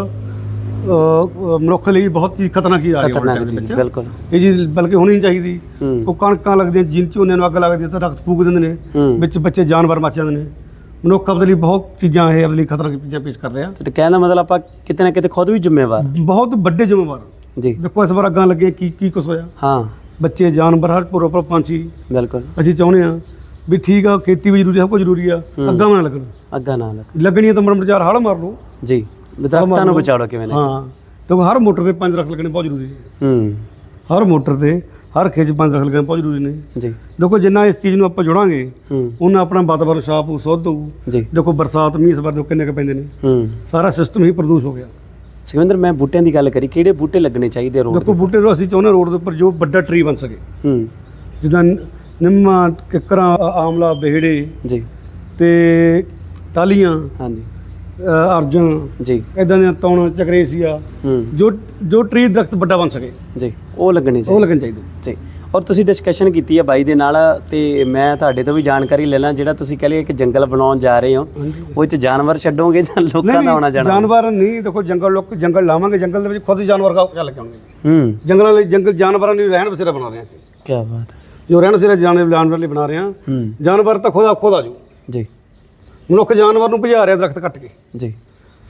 ਮਨੁੱਖ ਲਈ ਬਹੁਤ ਚੀਜ਼ ਖਤਰਨਾਕ ਚੀਜ਼ ਆ ਰਹੀ ਹੈ
ਖਤਰਨਾਕ ਚੀਜ਼। ਬਿਲਕੁਲ।
ਇਹ ਚੀਜ਼ ਬਲਕਿ ਹੋਣੀ ਨਹੀਂ ਚਾਹੀਦੀ। ਉਹ ਕਣਕਾਂ ਲੱਗਦੀਆਂ ਜਿਨ ਝੋਨੇ ਨੂੰ ਅੱਗ ਲੱਗਦੀ ਤਾਂ ਦਰਖਤ ਫੂਕ ਦਿੰਦੇ ਨੇ। ਵਿੱਚ ਬੱਚੇ ਜਾਨਵਰ ਮੱਚ ਜਾਂਦੇ ਨੇ। ਮਨੁੱਖ ਆਪਦੇ ਲਈ ਬਹੁਤ ਚੀਜ਼ਾਂ ਇਹ ਆਪਦੇ ਲਈ ਖਤਰਨਾਕ ਚੀਜ਼ਾਂ ਪੇਸ਼ ਕਰ ਰਿਹਾ।
ਤੇ ਕਹਿਣ ਦਾ ਮਤਲਬ ਆਪਾਂ ਕਿਤੇ ਨਾ ਕਿਤੇ ਖੁਦ ਵੀ ਜ਼ਿੰਮੇਵਾਰ।
ਬਹੁਤ ਵੱਡੇ ਜ਼ਿੰਮੇਵਾਰ।
ਜੀ।
ਦੇਖੋ ਇਸ ਵਾਰ ਅੱਗਾਂ ਲੱਗੀਆਂ ਕੀ ਕੀ ਕੁਛ ਹੋਇਆ।
ਹਾਂ।
ਬੱਚੇ ਜਾਨਵਰ ਹਰ ਪੁਰੋ ਪਰ ਪੰਛੀ।
ਬਿਲਕੁਲ।
ਅਸੀਂ ਚਾਹੁੰਦੇ ਆ ਵੀ ਠੀਕ ਆ ਖੇਤੀ ਵੀ ਜ਼ਰੂਰੀ ਸਭ ਕੁਝ ਜ਼ਰੂਰੀ ਆ। ਅੱਗਾਂ ਨਾ ਲੱਗਣ।
ਅੱਗਾ ਨਾ ਲੱਗ
ਲੱਗਣੀ ਤਾਂ ਮਰਨ ਵਿਚਾਰ ਹਲ ਮਾਰ ਲਓ।
ਜੀ। ਦਰਖਤਾਂ ਨੂੰ ਬਚਾਓ ਕਿਵੇਂ ਨਾ
ਹਾਂ। ਕਿਉਂਕਿ ਹਰ ਮੋਟਰ ਤੇ ਪੰਜ ਰੱਖ ਲੱਗਣੇ ਬਹੁਤ ਜ਼ਰੂਰੀ ਹੈ
ਹੂੰ।
ਹਰ ਮੋਟਰ ਤੇ ਹਰ ਖੇਤ 'ਚ ਪੰਜ ਰੱਖ ਲੱਗਣੇ ਬਹੁਤ ਜ਼ਰੂਰੀ ਨੇ।
ਜੀ।
ਦੇਖੋ ਜਿੰਨਾ ਇਸ ਚੀਜ਼ ਨੂੰ ਆਪਾਂ ਜੋੜਾਂਗੇ
ਹੂੰ।
ਉਹਨਾਂ ਆਪਣਾ ਵਾਤਾਵਰਨ ਸਾਫ਼ ਹੋਊ ਸ਼ੁੱਧ ਹੋਊ।
ਜੀ।
ਦੇਖੋ ਬਰਸਾਤ ਮੀਂਹ ਇਸ ਵਾਰ ਦੇਖੋ ਕਿੰਨੇ ਕੁ ਪੈਂਦੇ ਨੇ।
ਹੂੰ।
ਸਾਰਾ ਸਿਸਟਮ ਹੀ ਪ੍ਰਦੂਸ਼ ਹੋ ਗਿਆ।
ਸੁਖਵਿੰਦਰ ਮੈਂ ਬੂਟਿਆਂ ਦੀ ਗੱਲ ਕਰੀ ਕਿਹੜੇ ਬੂਟੇ ਲੱਗਣੇ ਚਾਹੀਦੇ ਰੋਡ
ਦੇਖੋ ਬੂਟੇ ਨੂੰ ਅਸੀਂ ਚਾਹੁੰਦੇ ਰੋਡ ਦੇ ਉੱਪਰ ਜੋ ਵੱਡਾ ਟਰੀ ਬਣ ਸਕੇ।
ਹੂੰ।
ਜਿੱਦਾਂ ਨਿੰਮਾ ਕਿੱਕਰਾਂ ਆ- ਆਮਲਾ ਬਿਹੜੇ
ਜੀ।
ਤੇ ਟਾਲੀਆਂ
ਹਾਂਜੀ।
ਅ, ਅਰਜਨ
ਜੀ।
ਇਦਾਂ ਦੀਆਂ ਤੌਣ ਚਕਰੇਸੀਆ
ਹੂੰ।
ਜੋ ਜੋ ਟਰੀ ਦਰਖਤ ਵੱਡਾ ਬਣ ਸਕੇ।
ਜੀ ਉਹ ਲੱਗਣੇ
ਉਹ
ਚਾਹੀਦੇ
ਲੱਗਣ ਚਾਹੀਦੇ।
ਜੀ। ਔਰ ਤੁਸੀਂ ਡਿਸਕਸ਼ਨ ਕੀਤੀ ਹੈ ਬਾਈ ਦੇ ਨਾਲ ਤੇ ਮੈਂ ਤੁਹਾਡੇ ਤੋਂ ਵੀ ਜਾਣਕਾਰੀ ਲੈ ਲਾਂ ਜਿਹੜਾ ਤੁਸੀਂ ਕਹ ਲਿਆ ਕਿ ਜੰਗਲ ਬਣਾਉਣ ਜਾ ਰਹੇ ਹੋ।
ਹਾਂਜੀ।
ਉਹ ਚ ਜਾਨਵਰ ਛੱਡੋਗੇ ਜਾਂ ਲੋਕਾਂ ਦਾ ਆਉਣਾ ਜਾਣਾ?
ਜਾਨਵਰ ਨਹੀਂ ਦੇਖੋ ਜੰਗਲ ਲੋਕ ਜੰਗਲ ਲਾਵਾਂਗੇ ਜੰਗਲ ਦੇ ਵਿੱਚ ਖੁਦ ਜਾਨਵਰ ਕਾ ਚੱਲ ਕੇ ਆਉਣਗੇ।
ਹੂੰ।
ਜੰਗਲਾਂ ਲਈ ਜੰਗਲ ਜਾਨਵਰਾਂ ਲਈ ਰਹਿਣ ਬਸੇਰਾ ਬਣਾ ਰਹੇ ਹਾਂ ਅਸੀਂ।
ਕੀ ਬਾਤ ਹੈ।
ਜੋ ਰਹਿਣ ਬਸੇਰਾ ਜਾਨਵਰ ਜਾਨਵਰ ਲਈ ਬਣਾ ਰਹੇ ਹਾਂ।
ਹੂੰ।
ਜਾਨਵਰ ਤਾਂ ਖੁਦ ਆ ਖੁਦ ਆ ਜੂ।
ਜੀ।
ਮਨੁੱਖ ਜਾਨਵਰ ਨੂੰ ਭਜਾ ਰਿਹਾ ਦਰਖਤ ਕੱਟ ਕੇ।
ਜੀ।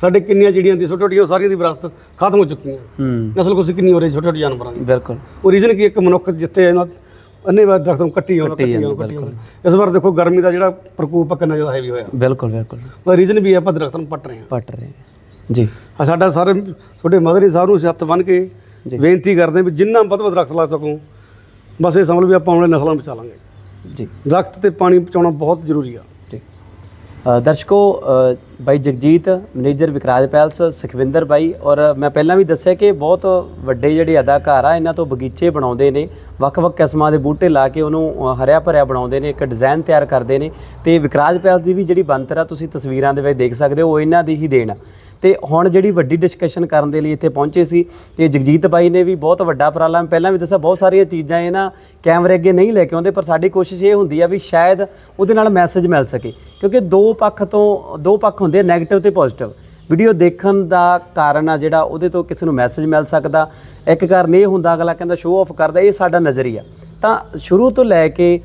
ਸਾਡੇ ਕਿੰਨੀਆਂ ਜਿਹੜੀਆਂ ਦੀ ਛੋਟੀ ਛੋਟੀਆਂ ਸਾਰੀਆਂ ਦੀ ਵਿਰਾਸਤ ਖਤਮ ਹੋ ਚੁੱਕੀਆਂ।
ਹੂੰ।
ਨਸਲ ਕੁਛ ਕਿੰਨੀ ਹੋ ਰਹੀ ਛੋਟੇ ਛੋਟੇ ਜਾਨਵਰਾਂ ਦੀ।
ਬਿਲਕੁਲ।
ਉਹ ਰੀਜ਼ਨ ਕੀ ਇੱਕ ਮਨੁੱਖ ਜਿੱਥੇ ਇਹਨਾਂ ਅੰਨੇ ਬਾਦ ਦਰਖਤ ਨੂੰ ਕੱਟੀ ਆਉਣਾ
ਕੱਟੀ ਜਾਂਦਾ,
ਆਉਣਾ ਇਸ ਵਾਰ ਦੇਖੋ ਗਰਮੀ ਦਾ ਜਿਹੜਾ ਪ੍ਰਕੋਪ ਕਿੰਨਾ ਜ਼ਿਆਦਾ ਹੈਵੀ ਹੋਇਆ।
ਬਿਲਕੁਲ ਬਿਲਕੁਲ।
ਉਹ ਰੀਜ਼ਨ ਵੀ ਹੈ ਆਪਾਂ ਦਰਖਤਾਂ ਨੂੰ ਪੱਟ ਰਹੇ ਹਾਂ।
ਪਟ ਰਹੇ ਹਾਂ। ਜੀ।
ਆ ਸਾਡਾ ਸਾਰੇ ਤੁਹਾਡੇ ਮਦਰੀ ਸਾਹਿਬ ਨੂੰ ਹੱਥ ਬੰਨ ਕੇ। ਬੇਨਤੀ ਕਰਦੇ ਹਾਂ ਵੀ ਜਿੰਨਾ ਵੱਧ ਵੱਧ ਦਰਖਤ ਲਾ ਸਕੋ। ਬਸ ਇਹ ਸਮਝ ਵੀ ਆਪਾਂ ਆਉਣ ਨਸਲਾਂ ਬਚਾ ਲਾਂਗੇ।
ਜੀ।
ਦਰਖਤ ਤੇ ਪਾਣੀ ਬਚਾਉਣਾ ਬਹੁਤ ਜ਼ਰੂਰੀ ਆ।
ਦਰਸ਼ਕੋ ਬਾਈ ਜਗਜੀਤ, ਮੈਨੇਜਰ ਵਿਕਰਾਜ ਪੈਲਸ, ਸੁਖਵਿੰਦਰ ਬਾਈ ਔਰ ਮੈਂ ਪਹਿਲਾਂ ਵੀ ਦੱਸਿਆ ਕਿ ਬਹੁਤ ਵੱਡੇ ਜਿਹੜੇ ਅਦਾਕਾਰ ਆ, ਇਹਨਾਂ ਤੋਂ ਬਗੀਚੇ ਬਣਾਉਂਦੇ ਨੇ, ਵੱਖ-ਵੱਖ ਕਿਸਮਾਂ ਦੇ ਬੂਟੇ ਲਾ ਕੇ ਉਹਨੂੰ ਹਰਿਆ ਭਰਿਆ ਬਣਾਉਂਦੇ ਨੇ, ਇੱਕ ਡਿਜ਼ਾਈਨ ਤਿਆਰ ਕਰਦੇ ਨੇ ਤੇ ਵਿਕਰਾਜ ਪੈਲਸ ਦੀ ਵੀ ਜਿਹੜੀ ਬਣਤਰ ਆ, ਤੁਸੀਂ ਤਸਵੀਰਾਂ ਦੇ ਵਿੱਚ ਦੇਖ ਸਕਦੇ ਹੋ, ਉਹ ਇਹਨਾਂ ਦੀ ਹੀ ਦੇਣ ਆ। ਤੇ ਹੁਣ ਜਿਹੜੀ ਵੱਡੀ ਡਿਸਕਸ਼ਨ ਕਰਨ ਦੇ ਲਈ ਇੱਥੇ ਪਹੁੰਚੇ ਸੀ ਤੇ ਜਗਜੀਤ ਬਾਈ ਨੇ ਵੀ ਬਹੁਤ ਵੱਡਾ ਉਪਰਾਲਾ, ਪਹਿਲਾਂ ਵੀ ਦੱਸਿਆ ਬਹੁਤ ਸਾਰੀਆਂ ਚੀਜ਼ਾਂ ਇਹ ਨਾ ਕੈਮਰੇ ਅੱਗੇ ਨਹੀਂ ਲੈ ਕੇ ਆਉਂਦੇ, ਪਰ ਸਾਡੀ ਕੋਸ਼ਿਸ਼ ਇਹ ਹੁੰਦੀ ਆ ਵੀ ਸ਼ਾਇਦ ਉਹਦੇ ਨਾਲ ਮੈਸੇਜ ਮਿਲ ਸਕੇ, ਕਿਉਂਕਿ ਦੋ ਪੱਖ ਤੋਂ, ਦੋ ਪੱਖ ਹੁੰਦੇ ਆ 네ਗੇਟਿਵ ਤੇ ਪੋਜ਼ਿਟਿਵ ਵੀਡੀਓ ਦੇਖਣ ਦਾ ਕਾਰਨ ਆ ਜਿਹੜਾ ਉਹਦੇ ਤੋਂ ਕਿਸੇ ਨੂੰ ਮੈਸੇਜ ਮਿਲ ਸਕਦਾ। ਇੱਕ ਕਾਰਨ ਇਹ ਹੁੰਦਾ, ਅਗਲਾ ਕਹਿੰਦਾ ਸ਼ੋਅ ਆਫ ਕਰਦਾ, ਇਹ ਸਾਡਾ ਨਜ਼ਰੀਆ। ਤਾਂ ਸ਼ੁਰੂ ਤੋਂ ਲੈ ਕੇ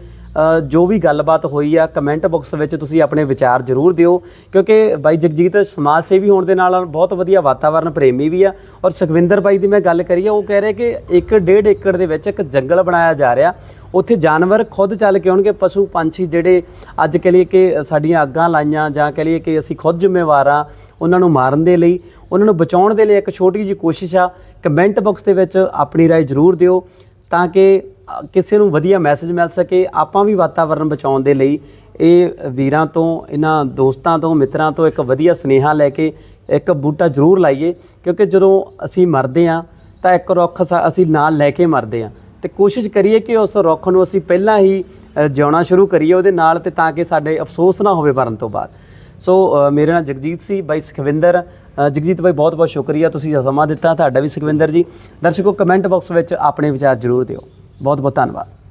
ਜੋ ਵੀ ਗੱਲਬਾਤ ਹੋਈ ਆ ਕਮੈਂਟ ਬਾਕਸ ਵਿੱਚ ਤੁਸੀਂ ਆਪਣੇ ਵਿਚਾਰ ਜ਼ਰੂਰ ਦਿਓ ਕਿਉਂਕਿ ਬਾਈ ਜਗਜੀਤ ਸਮਾਜ ਸੇਵੀ ਹੋਣ ਦੇ ਨਾਲ ਬਹੁਤ ਵਧੀਆ ਵਾਤਾਵਰਣ ਪ੍ਰੇਮੀ ਵੀ ਆ ਔਰ ਸੁਖਵਿੰਦਰ ਬਾਈ ਦੀ ਮੈਂ ਗੱਲ ਕਰੀ ਆ ਉਹ ਕਹਿ ਰਹੇ ਕਿ ਇੱਕ ਡੇਢ ਏਕੜ ਦੇ ਵਿੱਚ ਇੱਕ ਜੰਗਲ ਬਣਾਇਆ ਜਾ ਰਿਹਾ ਉੱਥੇ ਜਾਨਵਰ ਖੁਦ ਚੱਲ ਕੇ ਆਉਣਗੇ ਪਸ਼ੂ ਪੰਛੀ ਜਿਹੜੇ ਅੱਜ ਕਹ ਲਈਏ ਕਿ ਸਾਡੀਆਂ ਅੱਗਾਂ ਲਾਈਆਂ ਜਾਂ ਕਹ ਲਈਏ ਕਿ ਅਸੀਂ ਖੁਦ ਜ਼ਿੰਮੇਵਾਰ ਆ ਉਹਨਾਂ ਨੂੰ ਮਾਰਨ ਦੇ ਲਈ ਉਹਨਾਂ ਨੂੰ ਬਚਾਉਣ ਦੇ ਲਈ ਇੱਕ ਛੋਟੀ ਜਿਹੀ ਕੋਸ਼ਿਸ਼ ਆ ਕਮੈਂਟ ਬਾਕਸ ਦੇ ਵਿੱਚ ਆਪਣੀ رائے ਜ਼ਰੂਰ ਦਿਓ ਤਾਂ ਕਿ ਅ, ਕਿਸੇ ਨੂੰ ਵਧੀਆ ਮੈਸੇਜ ਮਿਲ ਸਕੇ, ਆਪਾਂ ਵੀ ਵਾਤਾਵਰਣ ਬਚਾਉਣ ਦੇ ਲਈ ਇਹ ਵੀਰਾਂ ਤੋਂ, ਇਹਨਾਂ ਦੋਸਤਾਂ ਤੋਂ, ਮਿੱਤਰਾਂ ਤੋਂ ਇੱਕ ਵਧੀਆ ਸੁਨੇਹਾ ਲੈ ਕੇ ਇੱਕ ਬੂਟਾ ਜ਼ਰੂਰ ਲਾਈਏ, ਕਿਉਂਕਿ ਜਦੋਂ ਅਸੀਂ ਮਰਦੇ ਆ ਤਾਂ ਇੱਕ ਰੁੱਖ ਸਾ- ਅਸੀਂ ਨਾਲ ਲੈ ਕੇ ਮਰਦੇ ਆ ਤੇ ਕੋਸ਼ਿਸ਼ ਕਰੀਏ ਕਿ ਉਸ ਰੁੱਖ ਨੂੰ ਅਸੀਂ ਪਹਿਲਾਂ ਹੀ ਜਿਉਣਾ ਸ਼ੁਰੂ ਕਰੀਏ ਉਹਦੇ ਨਾਲ ਤੇ ਤਾਂ ਕਿ ਸਾਡੇ ਅਫਸੋਸ ਨਾ ਹੋਵੇ ਮਰਨ ਤੋਂ ਬਾਅਦ। ਸੋ ਮੇਰੇ ਨਾਲ ਜਗਜੀਤ ਸੀ, ਬਾਈ ਸੁਖਵਿੰਦਰ ਜਗਜੀਤ ਬਾਈ ਬਹੁਤ ਬਹੁਤ ਸ਼ੁਕਰੀਆ, ਤੁਸੀਂ ਸਮਾਂ ਦਿੱਤਾ, ਤੁਹਾਡਾ ਵੀ ਸੁਖਵਿੰਦਰ ਜੀ। ਦਰਸ਼ਕੋ, ਕਮੈਂਟ ਬਾਕਸ ਵਿੱਚ ਆਪਣੇ ਵਿਚਾਰ ਜ਼ਰੂਰ ਦਿਓ। ਬਹੁਤ ਬਹੁਤ ਧੰਨਵਾਦ।